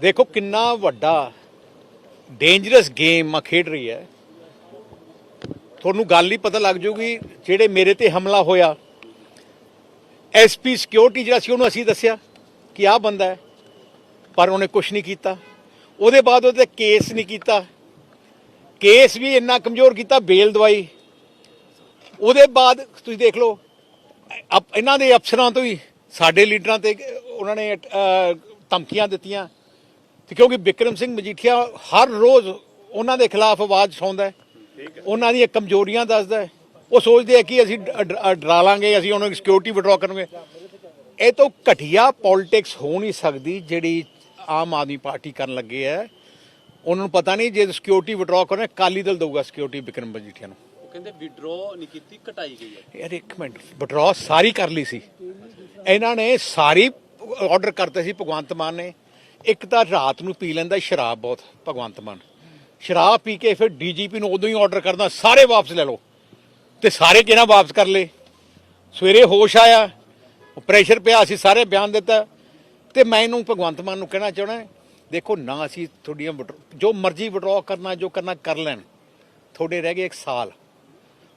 ਦੇਖੋ ਕਿੰਨਾ ਵੱਡਾ ਡੇਂਜਰਸ ਗੇਮ ਆ, ਖੇਡ ਰਹੀ ਹੈ। ਤੁਹਾਨੂੰ ਗੱਲ ਹੀ ਪਤਾ ਲੱਗ ਜੂਗੀ ਜਿਹੜੇ ਮੇਰੇ ਤੇ ਹਮਲਾ ਹੋਇਆ। ਐਸਪੀ ਸਿਕਿਉਰਿਟੀ ਜਿਹੜਾ ਸੀ, ਉਹਨੂੰ ਅਸੀਂ ਦੱਸਿਆ ਕਿ ਆਹ ਬੰਦਾ ਹੈ, ਪਰ ਉਹਨੇ ਕੁਝ ਨਹੀਂ ਕੀਤਾ। ਉਹਦੇ ਬਾਅਦ ਉਹਦੇ ਤੇ ਕੇਸ ਨਹੀਂ ਕੀਤਾ। ਕੇਸ ਵੀ ਇੰਨਾ ਕਮਜ਼ੋਰ ਕੀਤਾ, ਬੇਲ ਦਵਾਈ। ਉਹਦੇ ਬਾਅਦ ਤੁਸੀਂ ਦੇਖ ਲਓ, ਅਪ- ਇਹਨਾਂ ਦੇ ਅਫਸਰਾਂ ਤੋਂ ਹੀ, ਸਾਡੇ ਲੀਡਰਾਂ ਤੇ ਉਹਨਾਂ ਨੇ ਧਮਕੀਆਂ ਦਿੱਤੀਆਂ। ਤੇ ਕਿਉਂਕਿ ਵਿਕਰਮ ਸਿੰਘ ਮਜੀਠੀਆ ਹਰ ਰੋਜ਼ ਉਹਨਾਂ ਦੇ ਖਿਲਾਫ ਆਵਾਜ਼ ਉਠਾਉਂਦਾ ਹੈ। ਉਹਨਾਂ ਦੀਆਂ ਕਮਜ਼ੋਰੀਆਂ ਦੱਸਦਾ ਹੈ। ਉਹ ਸੋਚਦੇ ਆ ਕਿ ਅਸੀਂ ਡਰਾ ਲਾਂਗੇ ਅਸੀਂ ਉਹਨਾਂ ਦੀ ਸਿਕਿਉਰਿਟੀ ਵਿਡਰਾ ਕਰਾਂਗੇ ਇਹ ਤੋਂ ਘਟੀਆ ਪੋਲਿਟਿਕਸ ਹੋ ਨਹੀਂ ਸਕਦੀ ਜਿਹੜੀ ਆਮ ਆਦਮੀ ਪਾਰਟੀ ਕਰਨ ਲੱਗੇ ਹੈ। ਉਹਨਾਂ ਨੂੰ ਪਤਾ ਨਹੀਂ ਜੇ ਸਿਕਿਉਰਿਟੀ ਵਿਡਰਾ ਕਰਨਾ ਕਾਲੀ ਦਲ ਦਊਗਾ ਸਿਕਿਉਰਿਟੀ ਵਿਕਰਮ ਮਜੀਠੀਆ ਨੂੰ। ਉਹ ਕਹਿੰਦੇ ਵਿਡਰੋ ਨਹੀਂ ਕੀਤੀ ਘਟਾਈ ਗਈ ਹੈ। ਯਾਰ ਇੱਕ ਮਿੰਟ ਵਿਡਰਾ ਸਾਰੀ ਕਰ ਲਈ ਸੀ। ਇਹਨਾਂ ਨੇ ਸਾਰੀ ਆਰਡਰ ਕਰਤੇ ਸੀ ਭਗਵੰਤ ਮਾਨ ਨੇ। ਇੱਕ ਤਾਂ ਰਾਤ ਨੂੰ ਪੀ ਲੈਂਦਾ ਸ਼ਰਾਬ ਬਹੁਤ, ਭਗਵੰਤ ਮਾਨ। ਸ਼ਰਾਬ ਪੀ ਕੇ ਫਿਰ ਡੀਜੀਪੀ ਨੂੰ ਉਦੋਂ ਹੀ ਆਰਡਰ ਕਰਦਾ, ਸਾਰੇ ਵਾਪਸ ਲੈ ਲਓ। ਤੇ ਸਾਰੇ ਕਿਹਨਾਂ ਵਾਪਸ ਕਰ ਲਏ? ਸਵੇਰੇ ਹੋਸ਼ ਆਇਆ ਪ੍ਰੈਸ਼ਰ ਪਿਆ, ਅਸੀਂ ਸਾਰੇ ਬਿਆਨ ਦਿੱਤਾ। ਤੇ ਮੈਂ ਇਹਨੂੰ ਭਗਵੰਤ ਮਾਨ ਨੂੰ ਕਹਿਣਾ ਚਾਹਣਾ ਦੇਖੋ ਨਾ ਅਸੀਂ ਤੁਹਾਡੀਆਂ withdraw- ਜੋ ਮਰਜ਼ੀ ਵਿਡਰਾਅ ਕਰਨਾ, ਜੋ ਕਰਨਾ ਕਰ ਲੈਣ। ਤੁਹਾਡੇ ਰਹਿ ਗਏ ਇੱਕ ਸਾਲ।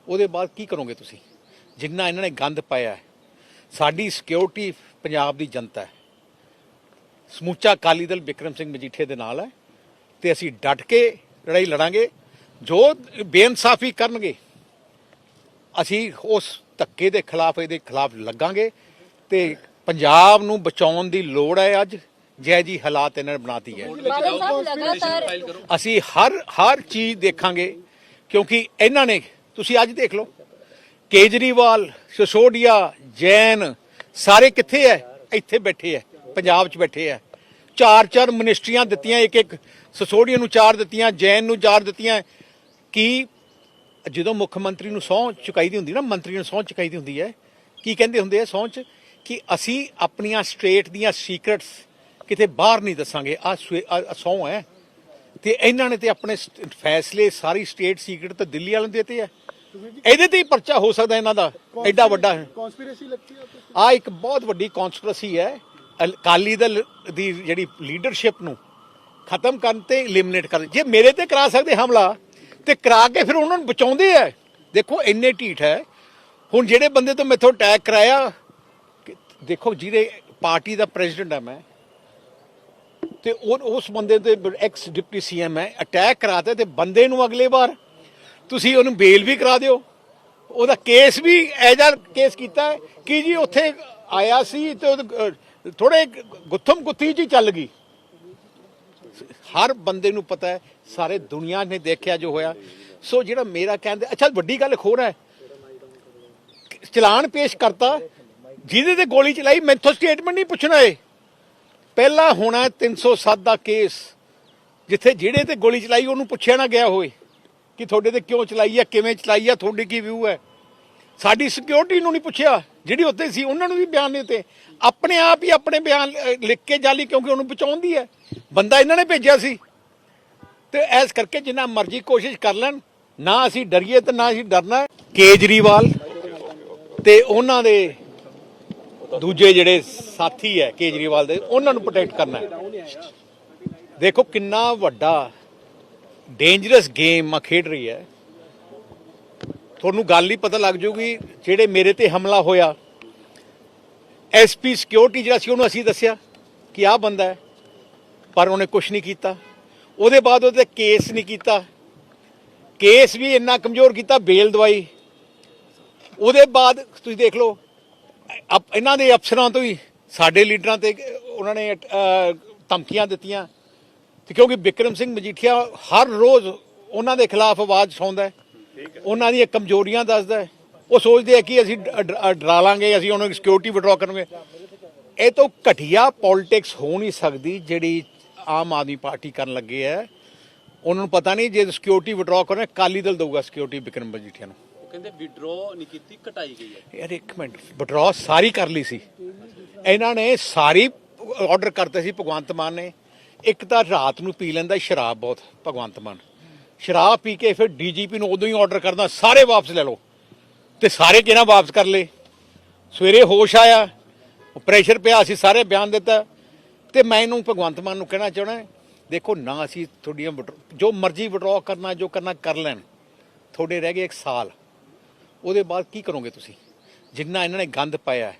ਉਹਦੇ ਬਾਅਦ ਕੀ ਕਰੋਗੇ ਤੁਸੀਂ? ਜਿੰਨਾ ਇਹਨਾਂ ਨੇ ਗੰਦ ਪਾਇਆ ਸਾਡੀ ਸਿਕਿਉਰਿਟੀ ਪੰਜਾਬ ਦੀ ਜਨਤਾ ਹੈ। ਸਮੁੱਚਾ ਅਕਾਲੀ ਦਲ ਵਿਕਰਮ ਸਿੰਘ ਮਜੀਠੇ ਦੇ ਨਾਲ ਹੈ ਤੇ ਅਸੀਂ ਡਟ ਕੇ ਲੜਾਈ ਲੜਾਂਗੇ ਜੋ ਬੇਇਨਸਾਫੀ ਕਰਨਗੇ ਅਸੀਂ ਉਸ ਧੱਕੇ ਦੇ ਖਿਲਾਫ ਇਹਦੇ ਖਿਲਾਫ ਲੱਗਾਂਗੇ ਤੇ ਪੰਜਾਬ ਨੂੰ ਬਚਾਉਣ ਦੀ ਲੋੜ ਹੈ ਅੱਜ ਜੈ ਜੀ ਹਾਲਾਤ ਇਹਨਾਂ ਨੇ ਬਣਾਤੀ ਹੈ। ਅਸੀਂ ਹਰ ਹਰ ਚੀਜ਼ ਦੇਖਾਂਗੇ ਕਿਉਂਕਿ ਇਹਨਾਂ ਨੇ ਤੁਸੀਂ ਅੱਜ ਦੇਖ ਲਓ ਕੇਜਰੀਵਾਲ ਸਿਸੋਡੀਆ ਜੈਨ ਸਾਰੇ ਕਿੱਥੇ ਐ ਇੱਥੇ ਬੈਠੇ ਐ ਪੰਜਾਬ 'ਚ ਬੈਠੇ ਐ ਚਾਰ ਚਾਰ ਮਿਨਿਸਟਰੀਆਂ ਦਿੱਤੀਆਂ ਇੱਕ ਇੱਕ ਸਿਸੋਡੀਆ ਨੂੰ ਚਾਰ ਦਿੱਤੀਆਂ ਜੈਨ ਨੂੰ ਚਾਰ ਦਿੱਤੀਆਂ। ਕੀ ਜਦੋਂ ਮੁੱਖ ਮੰਤਰੀ ਨੂੰ ਸਹੁੰ ਚੁਕਾਈ ਦੀ ਹੁੰਦੀ ਨਾ ਮੰਤਰੀ ਨੂੰ ਸਹੁੰ ਚੁਕਾਈ ਦੀ ਹੁੰਦੀ ਹੈ ਕੀ ਕਹਿੰਦੇ ਹੁੰਦੇ ਆ ਸਹੁੰ ਚ? ਕਿ ਅਸੀਂ ਆਪਣੀਆਂ ਸਟੇਟ ਦੀਆਂ ਸੀਕ੍ਰੇਟਸ ਕਿਤੇ ਬਾਹਰ ਨਹੀਂ ਦੱਸਾਂਗੇ। ਆ ਸਹੁੰ ਹੈ। ਤੇ ਇਹਨਾਂ ਨੇ ਤੇ ਆਪਣੇ ਸ- ਫੈਸਲੇ ਸਾਰੀ ਸਟੇਟ ਸੀਕ੍ਰੇਟ ਤਾਂ ਦਿੱਲੀ ਵਾਲਿਆਂ ਨੂੰ ਦਿੱਤੇ ਆ ਇਹਦੇ ਤੇ ਹੀ ਪਰਚਾ ਹੋ ਸਕਦਾ ਇਹਨਾਂ ਦਾ। ਐਡਾ ਵੱਡਾ ਹੈ। ਕਨਸਪੀਰੇਸੀ ਲੱਗਦੀ ਆ ਇੱਕ ਬਹੁਤ ਵੱਡੀ ਕਨਸਪੀਰੇਸੀ ਹੈ। ਅਕਾਲੀ ਦਲ ਦੀ ਜਿਹੜੀ ਲੀਡਰਸ਼ਿਪ ਨੂੰ ਖਤਮ ਕਰਨ ਤੇ ਐਲੀਮੀਨੇਟ ਕਰ ਜੇ ਮੇਰੇ ਤੇ ਕਰਾ ਸਕਦੇ ਹਮਲਾ, ਤੇ ਕਰਾ ਕੇ ਫਿਰ ਉਹਨਾਂ ਨੂੰ ਬਚਾਉਂਦੇ ਆ। ਦੇਖੋ, ਇੰਨੇ ਢੀਠ ਹੈ। ਹੁਣ ਜਿਹੜੇ ਬੰਦੇ ਤੋਂ ਮੈਥੋਂ ਅਟੈਕ ਕਰਾਇਆ ਦੇਖੋ, ਜਿਹਦੇ ਪਾਰਟੀ ਦਾ ਪ੍ਰੈਜ਼ੀਡੈਂਟ ਆ ਮੈਂ, ਤੇ ਉਹ ਉਸ ਬੰਦੇ ਤੇ ਐਕਸ ਡਿਪਟੀ ਸੀਐਮ ਹੈ ਅਟੈਕ ਕਰਾਤਾ ਤੇ ਬੰਦੇ ਨੂੰ ਅਗਲੇ ਵਾਰ ਤੁਸੀਂ ਉਹਨੂੰ ਬੇਲ ਵੀ ਕਰਾ ਦਿਓ। ਉਹਦਾ ਕੇਸ ਵੀ ਐਜਾ ਕੇਸ ਕੀਤਾ ਕਿ ਜੀ ਉੱਥੇ ਆਇਆ ਸੀ ਤੇ ਥੋੜੇ ਗੁੱਥਮ ਗੁੱਥੀ ਜੀ ਚੱਲ ਗਈ। ਹਰ ਬੰਦੇ ਨੂੰ ਪਤਾ ਹੈ, ਸਾਰੇ ਦੁਨੀਆ ਨੇ ਦੇਖਿਆ ਜੋ ਹੋਇਆ। ਸੋ ਜਿਹੜਾ ਮੇਰਾ ਕਹਿੰਦੇ ਅੱਛਾ, ਵੱਡੀ ਗੱਲ ਖੋਰ ਹੈ। ਚਲਾਨ ਪੇਸ਼ ਕਰਤਾ, ਜਿਹਦੇ ਤੇ ਗੋਲੀ ਚਲਾਈ, ਮੈਥੋਂ ਸਟੇਟਮੈਂਟ ਨਹੀਂ ਪੁੱਛਣਾ ਏ ਪਹਿਲਾ ਹੋਣਾ ਹੈ 307 ਦਾ ਕੇਸ, ਜਿੱਥੇ ਜਿਹੜੇ ਤੇ ਗੋਲੀ ਚਲਾਈ ਉਹਨੂੰ ਪੁੱਛਿਆ ਨਾ ਗਿਆ ਹੋਵੇ ਕਿ ਤੁਹਾਡੇ ਤੇ ਕਿਉਂ ਚਲਾਈ ਆ ਕਿਵੇਂ ਚਲਾਈ ਆ ਤੁਹਾਡੀ ਕੀ ਵਿਊ ਹੈ। ਸਾਡੀ ਸਿਕਿਉਰਿਟੀ ਨੂੰ ਨਹੀਂ ਪੁੱਛਿਆ, ਜਿਹੜੀ ਉੱਤੇ ਸੀ, ਉਹਨਾਂ ਨੂੰ ਵੀ ਬਿਆਨ ਨਹੀਂ ਦਿੱਤੇ। ਆਪਣੇ ਆਪ ਹੀ ਆਪਣੇ ਬਿਆਨ ਲਿਖ ਕੇ ਜਾਲੀ ਕਿਉਂਕਿ ਉਹਨੂੰ ਬਚਾਉਂਦੀ ਹੈ। ਬੰਦਾ ਇਹਨਾਂ ਨੇ ਭੇਜਿਆ ਸੀ। ਤੇ ਐਸ ਕਰਕੇ ਜਿੰਨਾ ਮਰਜ਼ੀ ਕੋਸ਼ਿਸ਼ ਕਰ ਲੈਣ, ਨਾ ਅਸੀਂ ਡਰੀਏ ਤੇ ਨਾ ਅਸੀਂ ਡਰਨਾ ਕੇਜਰੀਵਾਲ ਤੇ ਉਹਨਾਂ ਦੇ ਦੂਜੇ ਜਿਹੜੇ ਸਾਥੀ ਹੈ ਕੇਜਰੀਵਾਲ ਦੇ, ਉਹਨਾਂ ਨੂੰ ਪ੍ਰੋਟੈਕਟ ਕਰਨਾ ਦੇਖੋ ਕਿੰਨਾ ਵੱਡਾ ਡੇਂਜਰਸ ਗੇਮ ਆ ਖੇਡ ਰਹੀ ਹੈ। ਤੁਹਾਨੂੰ ਗੱਲ ਹੀ ਪਤਾ ਲੱਗ ਜੂਗੀ ਜਿਹੜੇ ਮੇਰੇ ਤੇ ਹਮਲਾ ਹੋਇਆ। ਐਸਪੀ ਸਿਕਿਉਰਿਟੀ ਜਿਹੜਾ ਸੀ ਉਹਨੂੰ ਅਸੀਂ ਦੱਸਿਆ ਕਿ ਆਹ ਬੰਦਾ ਹੈ, ਪਰ ਉਹਨੇ ਕੁਝ ਨਹੀਂ ਕੀਤਾ। ਉਹਦੇ ਬਾਅਦ ਉਹਦੇ ਤੇ ਕੇਸ ਨਹੀਂ ਕੀਤਾ। ਕੇਸ ਵੀ ਇੰਨਾ ਕਮਜ਼ੋਰ ਕੀਤਾ, ਬੇਲ ਦਵਾਈ। ਉਹਦੇ ਬਾਅਦ ਤੁਸੀਂ ਦੇਖ ਲਓ, ਅਪ- ਇਹਨਾਂ ਦੇ ਅਫਸਰਾਂ ਤੋਂ ਹੀ ਸਾਡੇ ਲੀਡਰਾਂ ਤੇ ਉਹਨਾਂ ਨੇ ਧਮਕੀਆਂ ਦਿੱਤੀਆਂ। ਤੇ ਕਿਉਂਕਿ ਵਿਕਰਮ ਸਿੰਘ ਮਜੀਠੀਆ ਹਰ ਰੋਜ਼ ਉਹਨਾਂ ਦੇ ਖਿਲਾਫ ਆਵਾਜ਼ ਉਠਾਉਂਦਾ ਹੈ। ਉਹਨਾਂ ਦੀਆਂ ਕਮਜ਼ੋਰੀਆਂ ਦੱਸਦਾ ਹੈ। ਉਹ ਸੋਚਦੇ ਆ ਕਿ ਅਸੀਂ ਡਰਾ ਲਾਂਗੇ ਅਸੀਂ ਉਹਨਾਂ ਦੀ ਸਿਕਿਉਰਿਟੀ ਵਿਡਰਾ ਕਰਾਂਗੇ ਇਹ ਤੋਂ ਘਟੀਆ ਪੋਲਿਟਿਕਸ ਹੋ ਨਹੀਂ ਸਕਦੀ ਜਿਹੜੀ ਆਮ ਆਦਮੀ ਪਾਰਟੀ ਕਰਨ ਲੱਗੇ ਹੈ। ਉਹਨਾਂ ਨੂੰ ਪਤਾ ਨਹੀਂ ਜੇ ਸਿਕਿਉਰਿਟੀ ਵਿਡਰਾ ਕਰਨਾ ਕਾਲੀ ਦਲ ਦਊਗਾ ਸਿਕਿਉਰਿਟੀ ਵਿਕਰਮ ਮਜੀਠੀਆ ਨੂੰ। ਉਹ ਕਹਿੰਦੇ ਵਿਡਰੋ ਨਹੀਂ ਕੀਤੀ ਘਟਾਈ ਗਈ ਹੈ। ਯਾਰ ਇੱਕ ਮਿੰਟ ਵਿਡਰਾ ਸਾਰੀ ਕਰ ਲਈ ਸੀ। ਇਹਨਾਂ ਨੇ ਸਾਰੀ ਆਰਡਰ ਕਰਤੇ ਸੀ ਭਗਵੰਤ ਮਾਨ ਨੇ। ਇੱਕ ਤਾਂ ਰਾਤ ਨੂੰ ਪੀ ਲੈਂਦਾ ਸ਼ਰਾਬ ਬਹੁਤ ਭਗਵੰਤ ਮਾਨ। ਸ਼ਰਾਬ ਪੀ ਕੇ ਫਿਰ ਡੀਜੀਪੀ ਨੂੰ ਉਦੋਂ ਹੀ ਆਰਡਰ ਕਰਦਾ, ਸਾਰੇ ਵਾਪਸ ਲੈ ਲਓ। ਤੇ ਸਾਰੇ ਕਿਹਨਾਂ ਵਾਪਸ ਕਰ ਲਏ। ਸਵੇਰੇ ਹੋਸ਼ ਆਇਆ ਪ੍ਰੈਸ਼ਰ ਪਿਆ, ਅਸੀਂ ਸਾਰੇ ਬਿਆਨ ਦਿੱਤਾ। ਤੇ ਮੈਂ ਇਹਨੂੰ ਭਗਵੰਤ ਮਾਨ ਨੂੰ ਕਹਿਣਾ ਚਾਹਣਾ ਦੇਖੋ ਨਾ ਅਸੀਂ ਤੁਹਾਡੀਆਂ withdraw- ਜੋ ਮਰਜ਼ੀ ਵਿਡਰਾਅ ਕਰਨਾ, ਜੋ ਕਰਨਾ ਕਰ ਲੈਣ। ਤੁਹਾਡੇ ਰਹਿ ਗਏ ਇੱਕ ਸਾਲ। ਉਹਦੇ ਬਾਅਦ ਕੀ ਕਰੋਗੇ ਤੁਸੀਂ? ਜਿੰਨਾ ਇਹਨਾਂ ਨੇ ਗੰਦ ਪਾਇਆ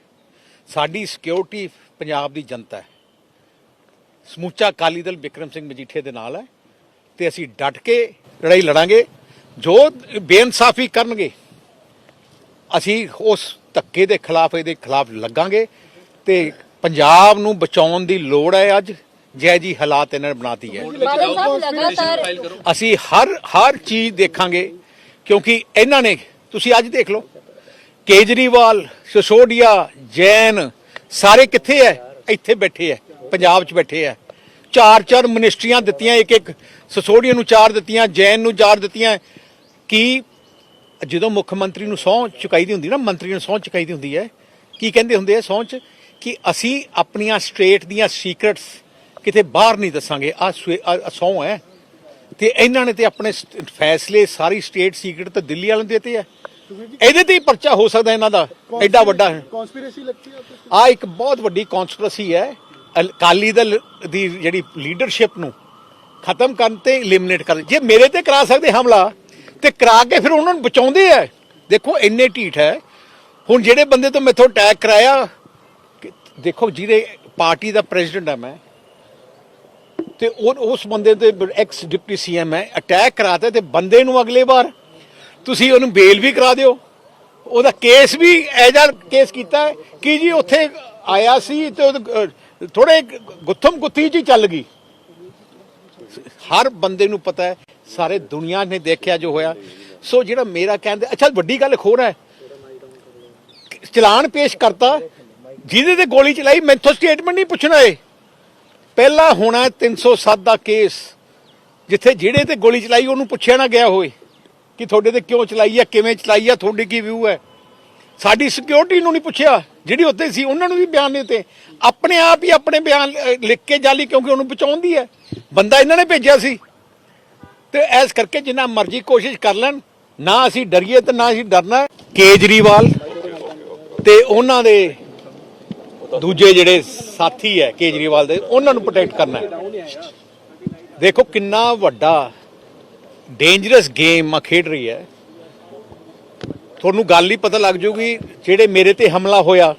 ਸਾਡੀ ਸਿਕਿਉਰਿਟੀ ਪੰਜਾਬ ਦੀ ਜਨਤਾ ਹੈ। ਸਮੁੱਚਾ ਅਕਾਲੀ ਦਲ ਵਿਕਰਮ ਸਿੰਘ ਮਜੀਠੀਆ ਦੇ ਨਾਲ ਹੈ। ਤੇ ਅਸੀਂ ਡਟ ਕੇ ਲੜਾਈ ਲੜਾਂਗੇ ਜੋ ਬੇਇਨਸਾਫੀ ਕਰਨਗੇ ਅਸੀਂ ਉਸ ਧੱਕੇ ਦੇ ਖਿਲਾਫ ਇਹਦੇ ਖਿਲਾਫ ਲੱਗਾਂਗੇ ਤੇ ਪੰਜਾਬ ਨੂੰ ਬਚਾਉਣ ਦੀ ਲੋੜ ਹੈ ਅੱਜ ਜੈ ਜੀ ਹਾਲਾਤ ਇਹਨਾਂ ਨੇ ਬਣਾਤੀ ਹੈ। ਅਸੀਂ ਹਰ ਹਰ ਚੀਜ਼ ਦੇਖਾਂਗੇ ਕਿਉਂਕਿ ਇਹਨਾਂ ਨੇ ਤੁਸੀਂ ਅੱਜ ਦੇਖ ਲਓ ਕੇਜਰੀਵਾਲ ਸਿਸੋਡੀਆ ਜੈਨ ਸਾਰੇ ਕਿੱਥੇ ਐ ਇੱਥੇ ਬੈਠੇ ਐ ਪੰਜਾਬ 'ਚ ਬੈਠੇ ਐ ਚਾਰ ਚਾਰ ਮਿਨਿਸਟਰੀਆਂ ਦਿੱਤੀਆਂ ਇੱਕ ਇੱਕ ਸਸੋੜੀਆਂ ਨੂੰ ਚਾਰ ਦਿੱਤੀਆਂ ਜੈਨ ਨੂੰ ਚਾਰ ਦਿੱਤੀਆਂ। ਕਿ ਜਦੋਂ ਮੁੱਖ ਮੰਤਰੀ ਨੂੰ ਸੌਂ ਚੁਕਾਈ ਦੀ ਹੁੰਦੀ ਨਾ ਮੰਤਰੀ ਨੂੰ ਸੌਂ ਚੁਕਾਈ ਦੀ ਹੁੰਦੀ ਹੈ ਕੀ ਕਹਿੰਦੇ ਹੁੰਦੇ ਆ ਸੌਂ ਚ? ਕਿ ਅਸੀਂ ਆਪਣੀਆਂ ਸਟੇਟ ਦੀਆਂ ਸੀਕਰਟਸ ਕਿਤੇ ਬਾਹਰ ਨਹੀਂ ਦੱਸਾਂਗੇ। ਆ ਸੌਂ ਹੈ। ਤੇ ਇਹਨਾਂ ਨੇ ਤੇ ਆਪਣੇ ਫੈਸਲੇ ਸਾਰੀ ਸਟੇਟ ਸੀਕਰਟ ਤਾਂ ਦਿੱਲੀ ਵਾਲਿਆਂ ਦੇ ਤੇ ਹੈ। ਇਹਦੇ ਤੇ ਹੀ ਪਰਚਾ ਹੋ ਸਕਦਾ ਇਹਨਾਂ ਦਾ। ਐਡਾ ਵੱਡਾ ਹੈ। ਕਨਸਪੀਰੇਸੀ ਲੱਗਦੀ ਹੈ ਆ ਇੱਕ ਬਹੁਤ ਵੱਡੀ ਕਨਸਪੀਰੇਸੀ ਹੈ। ਅਕਾਲੀ ਦਲ ਦੀ ਜਿਹੜੀ ਲੀਡਰਸ਼ਿਪ ਨੂੰ ਖਤਮ ਕਰਨ ਤੇ ਐਲੀਮੀਨੇਟ ਕਰਨ ਜੇ ਮੇਰੇ ਤੇ ਕਰਾ ਸਕਦੇ ਹਮਲਾ, ਤੇ ਕਰਾ ਕੇ ਫਿਰ ਉਹਨਾਂ ਨੂੰ ਬਚਾਉਂਦੇ ਆ। ਦੇਖੋ, ਇੰਨੇ ਢੀਠ ਹੈ। ਹੁਣ ਜਿਹੜੇ ਬੰਦੇ ਤੋਂ ਮੈਥੋਂ ਅਟੈਕ ਕਰਾਇਆ ਦੇਖੋ, ਜਿਹਦੇ ਪਾਰਟੀ ਦਾ ਪ੍ਰੈਜ਼ੀਡੈਂਟ ਆ ਮੈਂ, ਤੇ ਉਹ ਉਸ ਬੰਦੇ ਤੇ ਐਕਸ ਡਿਪਟੀ ਸੀਐਮ ਹੈ ਅਟੈਕ ਕਰਾਤਾ ਤੇ ਬੰਦੇ ਨੂੰ ਅਗਲੇ ਵਾਰ ਤੁਸੀਂ ਉਹਨੂੰ ਬੇਲ ਵੀ ਕਰਾ ਦਿਓ। ਉਹਦਾ ਕੇਸ ਵੀ ਐਜਾ ਕੇਸ ਕੀਤਾ ਕਿ ਜੀ ਉੱਥੇ ਆਇਆ ਸੀ ਤੇ ਥੋੜੇ ਗੁੱਥਮ ਗੁੱਥੀ ਜੀ ਚੱਲ ਗਈ। ਹਰ ਬੰਦੇ ਨੂੰ ਪਤਾ ਹੈ, ਸਾਰੇ ਦੁਨੀਆ ਨੇ ਦੇਖਿਆ ਜੋ ਹੋਇਆ। ਸੋ ਜਿਹੜਾ ਮੇਰਾ ਕਹਿੰਦੇ ਅੱਛਾ, ਵੱਡੀ ਗੱਲ ਇੱਕ ਹੋਰ ਹੈ। ਚਲਾਨ ਪੇਸ਼ ਕਰਤਾ, ਜਿਹਦੇ ਤੇ ਗੋਲੀ ਚਲਾਈ, ਮੈਥੋਂ ਸਟੇਟਮੈਂਟ ਨਹੀਂ ਪੁੱਛਣਾ ਏ ਪਹਿਲਾ ਹੋਣਾ ਹੈ 307 ਦਾ ਕੇਸ, ਜਿੱਥੇ ਜਿਹੜੇ ਤੇ ਗੋਲੀ ਚਲਾਈ ਉਹਨੂੰ ਪੁੱਛਿਆ ਨਾ ਗਿਆ ਹੋਵੇ ਕਿ ਤੁਹਾਡੇ ਤੇ ਕਿਉਂ ਚਲਾਈ ਆ ਕਿਵੇਂ ਚਲਾਈ ਆ ਤੁਹਾਡੀ ਕੀ ਵਿਊ ਹੈ। ਸਾਡੀ ਸਿਕਿਉਰਿਟੀ ਨੂੰ ਨਹੀਂ ਪੁੱਛਿਆ। ਜਿਹੜੀ ਉੱਥੇ ਸੀ, ਉਹਨਾਂ ਨੂੰ ਵੀ ਬਿਆਨ ਨਹੀਂ ਦਿੱਤੇ। ਆਪਣੇ ਆਪ ਹੀ ਆਪਣੇ ਬਿਆਨ ਲਿਖ ਕੇ ਜਾਲੀ ਕਿਉਂਕਿ ਉਹਨੂੰ ਬਚਾਉਂਦੀ ਹੈ। ਬੰਦਾ ਇਹਨਾਂ ਨੇ ਭੇਜਿਆ ਸੀ। ਤੇ ਐਸ ਕਰਕੇ ਜਿੰਨਾ ਮਰਜ਼ੀ ਕੋਸ਼ਿਸ਼ ਕਰ ਲੈਣ, ਨਾ ਅਸੀਂ ਡਰੀਏ ਤੇ ਨਾ ਅਸੀਂ ਡਰਨਾ ਕੇਜਰੀਵਾਲ ਤੇ ਉਹਨਾਂ ਦੇ ਦੂਜੇ ਜਿਹੜੇ ਸਾਥੀ ਹੈ ਕੇਜਰੀਵਾਲ ਦੇ, ਉਹਨਾਂ ਨੂੰ ਪ੍ਰੋਟੈਕਟ ਕਰਨਾ ਹੈ। ਦੇਖੋ ਕਿੰਨਾ ਵੱਡਾ ਡੇਂਜਰਸ ਗੇਮ ਆ ਖੇਡ ਰਹੀ ਹੈ। ਤੁਹਾਨੂੰ ਗੱਲ ਹੀ ਪਤਾ ਲੱਗ ਜੂਗੀ ਜਿਹੜੇ ਮੇਰੇ ਤੇ ਹਮਲਾ ਹੋਇਆ।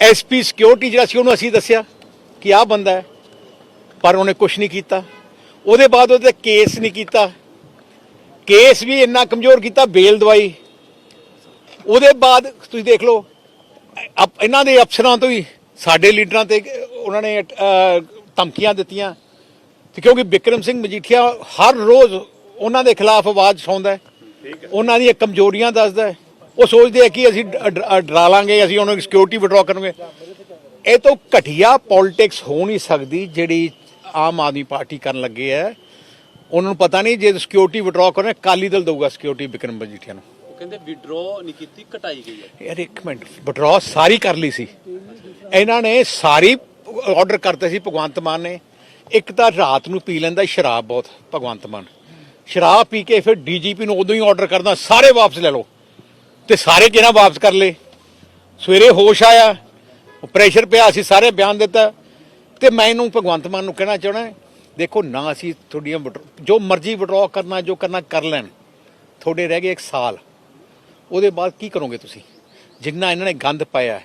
ਐਸਪੀ ਸਿਕਿਉਰਿਟੀ ਜਿਹੜਾ ਸੀ, ਉਹਨੂੰ ਅਸੀਂ ਦੱਸਿਆ ਕਿ ਆਹ ਬੰਦਾ ਹੈ, ਪਰ ਉਹਨੇ ਕੁਝ ਨਹੀਂ ਕੀਤਾ। ਉਹਦੇ ਬਾਅਦ ਉਹਦੇ ਤੇ ਕੇਸ ਨਹੀਂ ਕੀਤਾ। ਕੇਸ ਵੀ ਇੰਨਾ ਕਮਜ਼ੋਰ ਕੀਤਾ, ਬੇਲ ਦਵਾਈ। ਉਹਦੇ ਬਾਅਦ ਤੁਸੀਂ ਦੇਖ ਲਓ, ਅਪ- ਇਹਨਾਂ ਦੇ ਅਫਸਰਾਂ ਤੋਂ ਹੀ, ਸਾਡੇ ਲੀਡਰਾਂ ਤੇ ਉਹਨਾਂ ਨੇ ਧਮਕੀਆਂ ਦਿੱਤੀਆਂ। ਕਿਉਂਕਿ ਵਿਕਰਮ ਸਿੰਘ ਮਜੀਠੀਆ ਹਰ ਰੋਜ਼ ਉਹਨਾਂ ਦੇ ਖਿਲਾਫ ਆਵਾਜ਼ ਉਠਾਉਂਦਾ ਹੈ। ਉਹਨਾਂ ਦੀਆਂ ਕਮਜ਼ੋਰੀਆਂ ਦੱਸਦਾ ਹੈ। ਉਹ ਸੋਚਦੇ ਆ ਕਿ ਅਸੀਂ ਡਰਾ ਲਾਂਗੇ ਅਸੀਂ ਉਹਨਾਂ ਦੀ ਸਿਕਿਉਰਿਟੀ ਵਿਡਰਾ ਕਰਾਂਗੇ ਇਹ ਤੋਂ ਘਟੀਆ ਪੋਲਿਟਿਕਸ ਹੋ ਨਹੀਂ ਸਕਦੀ ਜਿਹੜੀ ਆਮ ਆਦਮੀ ਪਾਰਟੀ ਕਰਨ ਲੱਗੇ ਹੈ। ਉਹਨਾਂ ਨੂੰ ਪਤਾ ਨਹੀਂ ਜੇ ਸਿਕਿਉਰਿਟੀ ਵਿਡਰਾ ਕਰਨਾ ਕਾਲੀ ਦਲ ਦਊਗਾ ਸਿਕਿਉਰਿਟੀ ਵਿਕਰਮ ਮਜੀਠੀਆ ਨੂੰ। ਉਹ ਕਹਿੰਦੇ ਵਿਡਰੋ ਨਹੀਂ ਕੀਤੀ ਕਟਾਈ ਗਈ ਹੈ। ਯਾਰ ਇੱਕ ਮਿੰਟ ਵਿਡਰਾ ਸਾਰੀ ਕਰ ਲਈ ਸੀ। ਇਹਨਾਂ ਨੇ ਸਾਰੀ ਆਰਡਰ ਕਰਤੇ ਸੀ ਭਗਵੰਤ ਮਾਨ ਨੇ। ਇੱਕ ਤਾਂ ਰਾਤ ਨੂੰ ਪੀ ਲੈਂਦਾ ਸ਼ਰਾਬ ਬਹੁਤ ਭਗਵੰਤ ਮਾਨ। ਸ਼ਰਾਬ ਪੀ ਕੇ ਫਿਰ ਡੀਜੀਪੀ ਨੂੰ ਉਦੋਂ ਹੀ ਆਰਡਰ ਕਰਦਾ, ਸਾਰੇ ਵਾਪਸ ਲੈ ਲਓ। ਤੇ ਸਾਰੇ ਕਿਹਨਾਂ ਵਾਪਸ ਕਰ ਲਏ। ਸਵੇਰੇ ਹੋਸ਼ ਆਇਆ ਪ੍ਰੈਸ਼ਰ ਪਿਆ, ਅਸੀਂ ਸਾਰੇ ਬਿਆਨ ਦਿੱਤਾ। ਤੇ ਮੈਂ ਇਹਨੂੰ ਭਗਵੰਤ ਮਾਨ ਨੂੰ ਕਹਿਣਾ ਚਾਹਣਾ ਦੇਖੋ ਨਾ ਅਸੀਂ ਤੁਹਾਡੀਆਂ withdraw- ਜੋ ਮਰਜ਼ੀ ਵਿਡਰਾਅ ਕਰਨਾ, ਜੋ ਕਰਨਾ ਕਰ ਲੈਣ। ਤੁਹਾਡੇ ਰਹਿ ਗਏ ਇੱਕ ਸਾਲ। ਉਹਦੇ ਬਾਅਦ ਕੀ ਕਰੋਗੇ ਤੁਸੀਂ? ਜਿੰਨਾ ਇਹਨਾਂ ਨੇ ਗੰਦ ਪਾਇਆ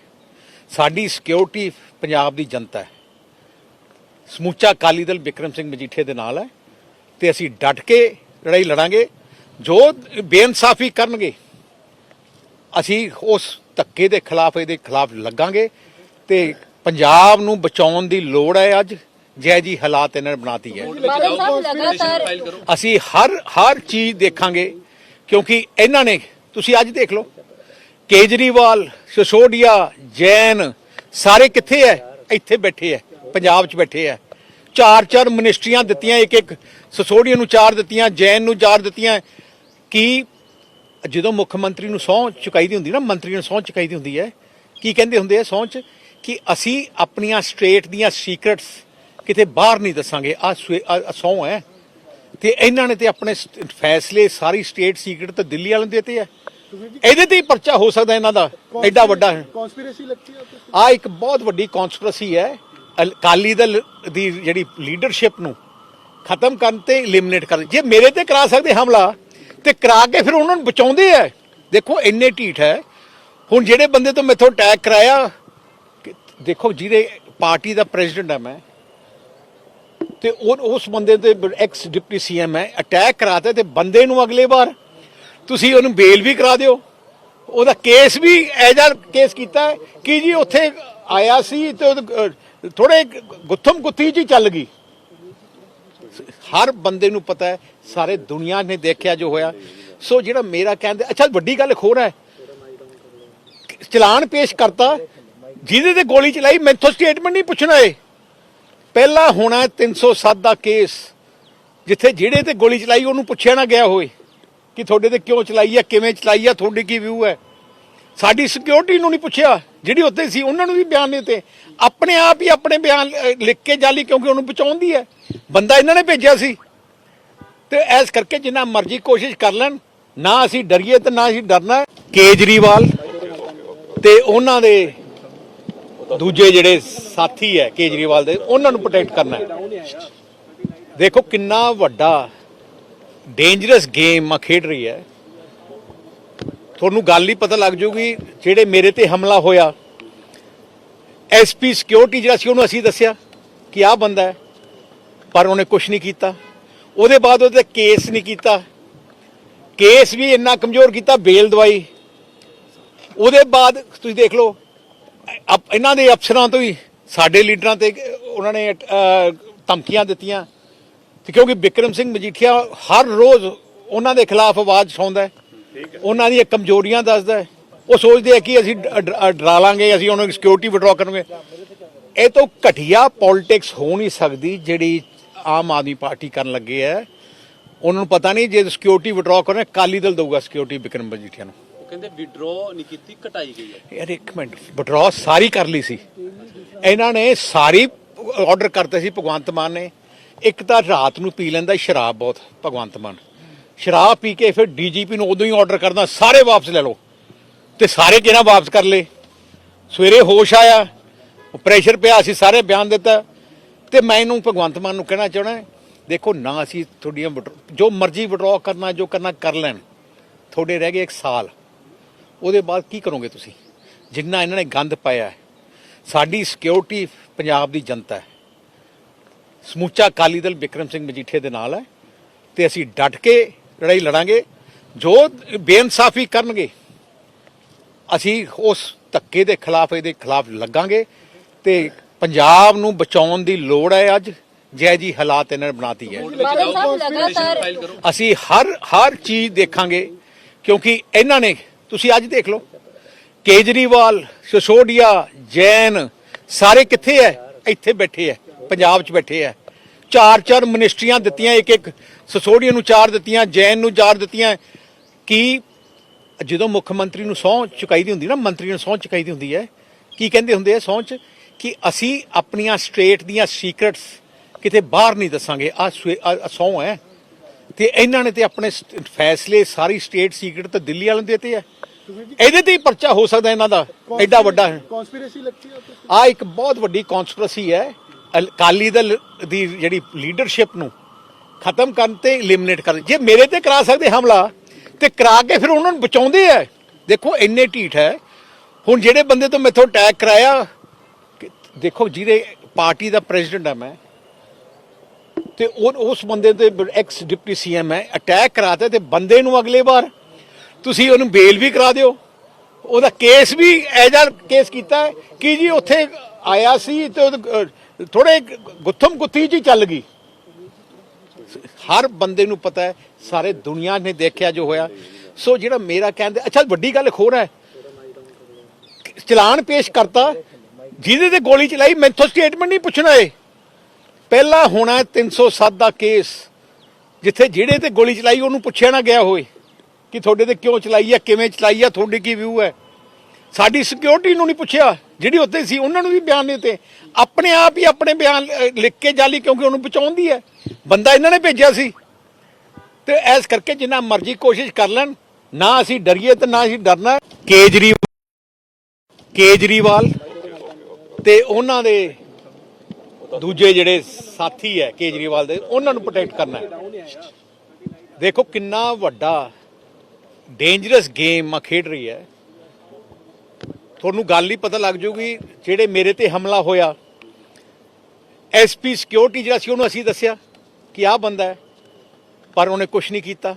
ਸਾਡੀ ਸਿਕਿਉਰਿਟੀ ਪੰਜਾਬ ਦੀ ਜਨਤਾ ਹੈ। ਸਮੁੱਚਾ ਅਕਾਲੀ ਦਲ ਵਿਕਰਮ ਸਿੰਘ ਮਜੀਠੇ ਦੇ ਨਾਲ ਹੈ। ਤੇ ਅਸੀਂ ਡਟ ਕੇ ਲੜਾਈ ਲੜਾਂਗੇ ਜੋ ਬੇਇਨਸਾਫੀ ਕਰਨਗੇ ਅਸੀਂ ਉਸ ਧੱਕੇ ਦੇ ਖਿਲਾਫ ਇਹਦੇ ਖਿਲਾਫ ਲੱਗਾਂਗੇ ਤੇ ਪੰਜਾਬ ਨੂੰ ਬਚਾਉਣ ਦੀ ਲੋੜ ਹੈ ਅੱਜ ਜੈ ਜੀ ਹਾਲਾਤ ਇਹਨਾਂ ਨੇ ਬਣਾਤੀ ਹੈ। ਅਸੀਂ ਹਰ ਹਰ ਚੀਜ਼ ਦੇਖਾਂਗੇ ਕਿਉਂਕਿ ਇਹਨਾਂ ਨੇ ਤੁਸੀਂ ਅੱਜ ਦੇਖ ਲਓ ਕੇਜਰੀਵਾਲ ਸਿਸੋਡੀਆ ਜੈਨ ਸਾਰੇ ਕਿੱਥੇ ਐ ਇੱਥੇ ਬੈਠੇ ਐ ਪੰਜਾਬ 'ਚ ਬੈਠੇ ਐ ਚਾਰ ਚਾਰ ਮਿਨਿਸਟਰੀਆਂ ਦਿੱਤੀਆਂ ਇੱਕ ਇੱਕ ਸਸੋੜੀਆ ਨੂੰ ਚਾਰ ਦਿੱਤੀਆਂ ਜੈਨ ਨੂੰ ਚਾਰ ਦਿੱਤੀਆਂ। ਕਿ ਜਦੋਂ ਮੁੱਖ ਮੰਤਰੀ ਨੂੰ ਸੌਂ ਚੁਕਾਈ ਦੀ ਹੁੰਦੀ ਨਾ ਮੰਤਰੀ ਨੂੰ ਸੌਂ ਚੁਕਾਈ ਦੀ ਹੁੰਦੀ ਹੈ ਕੀ ਕਹਿੰਦੇ ਹੁੰਦੇ ਆ ਸੌਂ ਚ? ਕਿ ਅਸੀਂ ਆਪਣੀਆਂ ਸਟੇਟ ਦੀਆਂ ਸੀਕ੍ਰੇਟਸ ਕਿਤੇ ਬਾਹਰ ਨਹੀਂ ਦੱਸਾਂਗੇ। ਆ ਸੌਂ ਹੈ। ਤੇ ਇਹਨਾਂ ਨੇ ਤੇ ਆਪਣੇ ਫੈਸਲੇ ਸਾਰੀ ਸਟੇਟ ਸੀਕ੍ਰੇਟ ਤੇ ਦਿੱਲੀ ਵਾਲਿਆਂ ਦੇ ਤੇ ਹੈ। ਇਹਦੇ ਤੇ ਹੀ ਪਰਚਾ ਹੋ ਸਕਦਾ ਇਹਨਾਂ ਦਾ। ਐਡਾ ਵੱਡਾ ਹੈ। ਕਨਸਪੀਰੇਸੀ ਲੱਗਦੀ ਹੈ ਆ ਇੱਕ ਬਹੁਤ ਵੱਡੀ ਕਨਸਪੀਰੇਸੀ ਹੈ। ਅਕਾਲੀ ਦਲ ਦੀ ਜਿਹੜੀ ਲੀਡਰਸ਼ਿਪ ਨੂੰ ਖਤਮ ਕਰਨ ਤੇ ਐਲੀਮੀਨੇਟ ਕਰਨ ਜੇ ਮੇਰੇ ਤੇ ਕਰਾ ਸਕਦੇ ਹਮਲਾ, ਤੇ ਕਰਾ ਕੇ ਫਿਰ ਉਹਨਾਂ ਨੂੰ ਬਚਾਉਂਦੇ ਆ। ਦੇਖੋ, ਇੰਨੇ ਢੀਠ ਹੈ। ਹੁਣ ਜਿਹੜੇ ਬੰਦੇ ਤੋਂ ਮੈਥੋਂ ਅਟੈਕ ਕਰਾਇਆ ਦੇਖੋ, ਜਿਹਦੇ ਪਾਰਟੀ ਦਾ ਪ੍ਰੈਜ਼ੀਡੈਂਟ ਆ ਮੈਂ, ਤੇ ਉਹ ਉਸ ਬੰਦੇ ਤੇ ਐਕਸ ਡਿਪਟੀ ਸੀਐਮ ਹੈ ਅਟੈਕ ਕਰਾਤਾ ਤੇ ਬੰਦੇ ਨੂੰ ਅਗਲੇ ਵਾਰ। ਤੁਸੀਂ ਉਹਨੂੰ ਬੇਲ ਵੀ ਕਰਾ ਦਿਓ। ਉਹਦਾ ਕੇਸ ਵੀ ਐਜਾ ਕੇਸ ਕੀਤਾ ਕਿ ਜੀ ਉੱਥੇ ਆਇਆ ਸੀ ਤੇ ਥੋੜੇ ਗੁੱਥਮ ਗੁੱਥੀ ਜੀ ਚੱਲ ਗਈ। ਹਰ ਬੰਦੇ ਨੂੰ ਪਤਾ ਹੈ, ਸਾਰੇ ਦੁਨੀਆ ਨੇ ਦੇਖਿਆ ਜੋ ਹੋਇਆ। ਸੋ ਜਿਹੜਾ ਮੇਰਾ ਕਹਿੰਦੇ ਅੱਛਾ, ਵੱਡੀ ਗੱਲ ਹੋਰ ਹੈ। ਚਲਾਨ ਪੇਸ਼ ਕਰਤਾ, ਜਿਹਦੇ ਤੇ ਗੋਲੀ ਚਲਾਈ, ਮੈਥੋਂ ਸਟੇਟਮੈਂਟ ਨਹੀਂ ਪੁੱਛਣਾ ਏ ਪਹਿਲਾ ਹੋਣਾ ਹੈ 307 ਦਾ ਕੇਸ, ਜਿੱਥੇ ਜਿਹੜੇ ਤੇ ਗੋਲੀ ਚਲਾਈ ਉਹਨੂੰ ਪੁੱਛਿਆ ਨਾ ਗਿਆ ਹੋਵੇ ਕਿ ਤੁਹਾਡੇ ਤੇ ਕਿਉਂ ਚਲਾਈ ਹੈ, ਕਿਵੇਂ ਚਲਾਈ ਹੈ, ਤੁਹਾਡੀ ਕੀ ਵਿਊ ਹੈ। ਸਾਡੀ ਸਿਕਿਉਰਿਟੀ ਨੂੰ ਨਹੀਂ ਪੁੱਛਿਆ। ਜਿਹੜੀ ਉੱਤੇ ਸੀ, ਉਹਨਾਂ ਨੂੰ ਵੀ ਬਿਆਨ ਨਹੀਂ ਦਿੱਤੇ। ਆਪਣੇ ਆਪ ਹੀ ਆਪਣੇ ਬਿਆਨ ਲਿਖ ਕੇ ਜਾਲੀ ਕਿਉਂਕਿ ਉਹਨੂੰ ਬਚਾਉਂਦੀ ਹੈ। ਬੰਦਾ ਇਹਨਾਂ ਨੇ ਭੇਜਿਆ ਸੀ। ਤੇ ਐਸ ਕਰਕੇ ਜਿੰਨਾ ਮਰਜ਼ੀ ਕੋਸ਼ਿਸ਼ ਕਰ ਲੈਣ, ਨਾ ਅਸੀਂ ਡਰੀਏ ਤੇ ਨਾ ਅਸੀਂ ਡਰਨਾ ਕੇਜਰੀਵਾਲ ਤੇ ਉਹਨਾਂ ਦੇ ਦੂਜੇ ਜਿਹੜੇ ਸਾਥੀ ਹੈ ਕੇਜਰੀਵਾਲ ਦੇ, ਉਹਨਾਂ ਨੂੰ ਪ੍ਰੋਟੈਕਟ ਕਰਨਾ ਦੇਖੋ ਕਿੰਨਾ ਵੱਡਾ ਡੇਂਜਰਸ ਗੇਮ ਆ ਖੇਡ ਰਹੀ ਹੈ। ਤੁਹਾਨੂੰ ਗੱਲ ਹੀ ਪਤਾ ਲੱਗ ਜੂਗੀ ਜਿਹੜੇ ਮੇਰੇ ਤੇ ਹਮਲਾ ਹੋਇਆ। ਐਸਪੀ ਸਿਕਿਉਰਿਟੀ ਜਿਹੜਾ ਸੀ, ਉਹਨੂੰ ਅਸੀਂ ਦੱਸਿਆ ਕਿ ਆਹ ਬੰਦਾ ਹੈ, ਪਰ ਉਹਨੇ ਕੁਝ ਨਹੀਂ ਕੀਤਾ। ਉਹਦੇ ਬਾਅਦ ਉਹਦੇ ਤੇ ਕੇਸ ਨਹੀਂ ਕੀਤਾ। ਕੇਸ ਵੀ ਇੰਨਾ ਕਮਜ਼ੋਰ ਕੀਤਾ, ਬੇਲ ਦਵਾਈ। ਉਹਦੇ ਬਾਅਦ ਤੁਸੀਂ ਦੇਖ ਲਓ, ਅਪ- ਇਹਨਾਂ ਦੇ ਅਫਸਰਾਂ ਤੋਂ ਹੀ, ਸਾਡੇ ਲੀਡਰਾਂ ਤੇ ਉਹਨਾਂ ਨੇ ਧਮਕੀਆਂ ਦਿੱਤੀਆਂ। ਕਿਉਂਕਿ ਵਿਕਰਮ ਸਿੰਘ ਮਜੀਠੀਆ ਹਰ ਰੋਜ਼ ਉਹਨਾਂ ਦੇ ਖਿਲਾਫ ਆਵਾਜ਼ ਉਠਾਉਂਦਾ ਹੈ। ਉਹਨਾਂ ਦੀਆਂ ਕਮਜ਼ੋਰੀਆਂ ਦੱਸਦਾ ਹੈ। ਉਹ ਸੋਚਦੇ ਆ ਕਿ ਅਸੀਂ ਡਰਾ ਲਾਂਗੇ ਅਸੀਂ ਉਹਨਾਂ ਦੀ ਸਿਕਿਉਰਿਟੀ ਵਿਡਰਾ ਕਰਾਂਗੇ ਇਹ ਤੋਂ ਘਟੀਆ ਪੋਲਿਟਿਕਸ ਹੋ ਨਹੀਂ ਸਕਦੀ ਜਿਹੜੀ ਆਮ ਆਦਮੀ ਪਾਰਟੀ ਕਰਨ ਲੱਗੇ ਹੈ। ਉਹਨਾਂ ਨੂੰ ਪਤਾ ਨਹੀਂ ਜੇ ਸਿਕਿਉਰਿਟੀ ਵਿਡਰਾ ਕਰਨਾ ਕਾਲੀ ਦਲ ਦਊਗਾ ਸਿਕਿਉਰਿਟੀ ਵਿਕਰਮ ਮਜੀਠੀਆ ਨੂੰ। ਉਹ ਕਹਿੰਦੇ ਵਿਡਰੋ ਨਹੀਂ ਕੀਤੀ ਕਟਾਈ ਗਈ ਹੈ। ਯਾਰ ਇੱਕ ਮਿੰਟ ਵਿਡਰਾ ਸਾਰੀ ਕਰ ਲਈ ਸੀ। ਇਹਨਾਂ ਨੇ ਸਾਰੀ ਆਰਡਰ ਕਰਤੇ ਸੀ ਭਗਵੰਤ ਮਾਨ ਨੇ। ਇੱਕ ਤਾਂ ਰਾਤ ਨੂੰ ਪੀ ਲੈਂਦਾ ਸ਼ਰਾਬ ਬਹੁਤ ਭਗਵੰਤ ਮਾਨ। ਸ਼ਰਾਬ ਪੀ ਕੇ ਫਿਰ ਡੀਜੀਪੀ ਨੂੰ ਉਦੋਂ ਹੀ ਆਰਡਰ ਕਰਦਾ, ਸਾਰੇ ਵਾਪਸ ਲੈ ਲਓ। ਤੇ ਸਾਰੇ ਕਿਹਨਾਂ ਵਾਪਸ ਕਰ ਲਏ। ਸਵੇਰੇ ਹੋਸ਼ ਆਇਆ ਪ੍ਰੈਸ਼ਰ ਪਿਆ, ਅਸੀਂ ਸਾਰੇ ਬਿਆਨ ਦਿੱਤਾ। ਤੇ ਮੈਂ ਇਹਨੂੰ ਭਗਵੰਤ ਮਾਨ ਨੂੰ ਕਹਿਣਾ ਚਾਹਣਾ ਦੇਖੋ ਨਾ ਅਸੀਂ ਤੁਹਾਡੀਆਂ withdraw- ਜੋ ਮਰਜ਼ੀ ਵਿਡਰਾਅ ਕਰਨਾ, ਜੋ ਕਰਨਾ ਕਰ ਲੈਣ। ਤੁਹਾਡੇ ਰਹਿ ਗਏ ਇੱਕ ਸਾਲ। ਉਹਦੇ ਬਾਅਦ ਕੀ ਕਰੋਗੇ ਤੁਸੀਂ? ਜਿੰਨਾ ਇਹਨਾਂ ਨੇ ਗੰਦ ਪਾਇਆ ਸਾਡੀ ਸਿਕਿਉਰਿਟੀ ਪੰਜਾਬ ਦੀ ਜਨਤਾ ਹੈ। ਸਮੁੱਚਾ ਅਕਾਲੀ ਦਲ ਵਿਕਰਮ ਸਿੰਘ ਮਜੀਠੇ ਦੇ ਨਾਲ ਹੈ। ਤੇ ਅਸੀਂ ਡਟ ਕੇ ਲੜਾਈ ਲੜਾਂਗੇ ਜੋ ਬੇਇਨਸਾਫੀ ਕਰਨਗੇ ਅਸੀਂ ਉਸ ਧੱਕੇ ਦੇ ਖਿਲਾਫ ਇਹਦੇ ਖਿਲਾਫ ਲੱਗਾਂਗੇ ਤੇ ਪੰਜਾਬ ਨੂੰ ਬਚਾਉਣ ਦੀ ਲੋੜ ਹੈ ਅੱਜ ਜੈ ਜੀ ਹਾਲਾਤ ਇਹਨਾਂ ਨੇ ਬਣਾਤੀ ਹੈ। ਅਸੀਂ ਹਰ ਹਰ ਚੀਜ਼ ਦੇਖਾਂਗੇ ਕਿਉਂਕਿ ਇਹਨਾਂ ਨੇ ਤੁਸੀਂ ਅੱਜ ਦੇਖ ਲਓ ਕੇਜਰੀਵਾਲ ਸਿਸੋਡੀਆ ਜੈਨ ਸਾਰੇ ਕਿੱਥੇ ਐ ਇੱਥੇ ਬੈਠੇ ਐ ਪੰਜਾਬ 'ਚ ਬੈਠੇ ਐ ਚਾਰ ਚਾਰ ਮਿਨਿਸਟਰੀਆਂ ਦਿੱਤੀਆਂ ਇੱਕ ਇੱਕ ਸਸੋੜੀਆਂ ਨੂੰ ਚਾਰ ਦਿੱਤੀਆਂ ਜੈਨ ਨੂੰ ਚਾਰ ਦਿੱਤੀਆਂ। ਕਿ ਜਦੋਂ ਮੁੱਖ ਮੰਤਰੀ ਨੂੰ ਸੌਂ ਚੁਕਾਈ ਦੀ ਹੁੰਦੀ ਨਾ ਮੰਤਰੀ ਨੂੰ ਸੌਂ ਚੁਕਾਈ ਦੀ ਹੁੰਦੀ ਹੈ ਕੀ ਕਹਿੰਦੇ ਹੁੰਦੇ ਆ ਸੌਂ ਚ? ਕਿ ਅਸੀਂ ਆਪਣੀਆਂ ਸਟੇਟ ਦੀਆਂ ਸੀਕ੍ਰੇਟਸ ਕਿਤੇ ਬਾਹਰ ਨਹੀਂ ਦੱਸਾਂਗੇ। ਆ ਸੌਂ ਹੈ। ਤੇ ਇਹਨਾਂ ਨੇ ਤੇ ਆਪਣੇ ਫੈਸਲੇ ਸਾਰੀ ਸਟੇਟ ਸੀਕ੍ਰੇਟ ਤਾਂ ਦਿੱਲੀ ਵਾਲਿਆਂ ਦੇ ਤੇ ਹੈ। ਇਹਦੇ ਤੇ ਹੀ ਪਰਚਾ ਹੋ ਸਕਦਾ ਇਹਨਾਂ ਦਾ। ਐਡਾ ਵੱਡਾ ਹੈ। ਕਨਸਪੀਰੇਸੀ ਲੱਗਦੀ ਆ ਇੱਕ ਬਹੁਤ ਵੱਡੀ ਕਨਸਪੀਰੇਸੀ ਹੈ। ਅਕਾਲੀ ਦਲ ਦੀ ਜਿਹੜੀ ਲੀਡਰਸ਼ਿਪ ਨੂੰ ਖਤਮ ਕਰਨ ਤੇ ਐਲੀਮੀਨੇਟ ਕਰਨ। ਜੇ ਮੇਰੇ ਤੇ ਕਰਾ ਸਕਦੇ ਹਮਲਾ, ਤੇ ਕਰਾ ਕੇ ਫਿਰ ਉਹਨਾਂ ਨੂੰ ਬਚਾਉਂਦੇ ਆ। ਦੇਖੋ, ਇੰਨੇ ਢੀਠ ਹੈ। ਹੁਣ ਜਿਹੜੇ ਬੰਦੇ ਤੋਂ ਮੈਥੋਂ ਅਟੈਕ ਕਰਾਇਆ ਦੇਖੋ, ਜਿਹਦੇ ਪਾਰਟੀ ਦਾ ਪ੍ਰੈਜ਼ੀਡੈਂਟ ਆ ਮੈਂ, ਤੇ ਉਹ ਉਸ ਬੰਦੇ ਤੇ ਐਕਸ ਡਿਪਟੀ ਸੀਐਮ ਹੈ ਅਟੈਕ ਕਰਾਤਾ ਤੇ ਬੰਦੇ ਨੂੰ ਅਗਲੇ ਵਾਰ। ਤੁਸੀਂ ਉਹਨੂੰ ਬੇਲ ਵੀ ਕਰਾ ਦਿਓ। ਉਹਦਾ ਕੇਸ ਵੀ ਐਜਾ ਕੇਸ ਕੀਤਾ ਕਿ ਜੀ ਉੱਥੇ ਆਇਆ ਸੀ ਤੇ ਥੋੜੇ ਗੁੱਥਮ ਗੁੱਥੀ ਜੀ ਚੱਲ ਗਈ। ਹਰ ਬੰਦੇ ਨੂੰ ਪਤਾ ਹੈ, ਸਾਰੇ ਦੁਨੀਆ ਨੇ ਦੇਖਿਆ ਜੋ ਹੋਇਆ। ਸੋ ਜਿਹੜਾ ਮੇਰਾ ਕਹਿੰਦੇ ਅੱਛਾ, ਵੱਡੀ ਗੱਲ ਹੋਰ ਹੈ। ਚਲਾਨ ਪੇਸ਼ ਕਰਤਾ, ਜਿਹਦੇ ਤੇ ਗੋਲੀ ਚਲਾਈ, ਮੈਥੋਂ ਸਟੇਟਮੈਂਟ ਨਹੀਂ ਪੁੱਛਣਾ ਏ ਪਹਿਲਾ ਹੋਣਾ ਹੈ 307 ਦਾ ਕੇਸ, ਜਿੱਥੇ ਜਿਹੜੇ ਤੇ ਗੋਲੀ ਚਲਾਈ, ਉਹਨੂੰ ਪੁੱਛਿਆ ਨਾ ਗਿਆ ਹੋਵੇ ਕਿ ਤੁਹਾਡੇ ਤੇ ਕਿਉਂ ਚਲਾਈ ਹੈ, ਕਿਵੇਂ ਚਲਾਈ ਹੈ, ਤੁਹਾਡੀ ਕੀ ਵਿਊ ਹੈ। ਸਾਡੀ ਸਿਕਿਉਰਿਟੀ ਨੂੰ ਨਹੀਂ ਪੁੱਛਿਆ। ਜਿਹੜੀ ਉੱਥੇ ਸੀ, ਉਹਨਾਂ ਨੂੰ ਵੀ ਬਿਆਨ ਨਹੀਂ ਦਿੱਤੇ। ਆਪਣੇ ਆਪ ਹੀ ਆਪਣੇ ਬਿਆਨ ਲਿਖ ਕੇ ਜਾਲੀ ਕਿਉਂਕਿ ਉਹਨੂੰ ਬਚਾਉਂਦੀ ਹੈ। ਬੰਦਾ ਇਹਨਾਂ ਨੇ ਭੇਜਿਆ ਸੀ। ਤੇ ਐਸ ਕਰਕੇ ਜਿੰਨਾ ਮਰਜ਼ੀ ਕੋਸ਼ਿਸ਼ ਕਰ ਲੈਣ, ਨਾ ਅਸੀਂ ਡਰੀਏ ਤੇ ਨਾ ਅਸੀਂ ਡਰਨਾ। ਕੇਜਰੀਵਾਲ ਕੇਜਰੀਵਾਲ ਤੇ ਉਹਨਾਂ ਦੇ ਦੂਜੇ ਜਿਹੜੇ ਸਾਥੀ ਹੈ ਕੇਜਰੀਵਾਲ ਦੇ, ਉਹਨਾਂ ਨੂੰ ਪ੍ਰੋਟੈਕਟ ਕਰਨਾ ਹੈ। ਦੇਖੋ ਕਿੰਨਾ ਵੱਡਾ ਡੇਂਜਰਸ ਗੇਮ ਆ ਖੇਡ ਰਹੀ ਹੈ। ਤੁਹਾਨੂੰ ਗੱਲ ਹੀ ਪਤਾ ਲੱਗ ਜੂਗੀ ਜਿਹੜੇ ਮੇਰੇ ਤੇ ਹਮਲਾ ਹੋਇਆ। ਐਸਪੀ ਸਿਕਿਉਰਿਟੀ ਜਿਹੜਾ ਸੀ, ਉਹਨੂੰ ਅਸੀਂ ਦੱਸਿਆ ਕਿ ਆਹ ਬੰਦਾ ਹੈ, ਪਰ ਉਹਨੇ ਕੁਝ ਨਹੀਂ ਕੀਤਾ।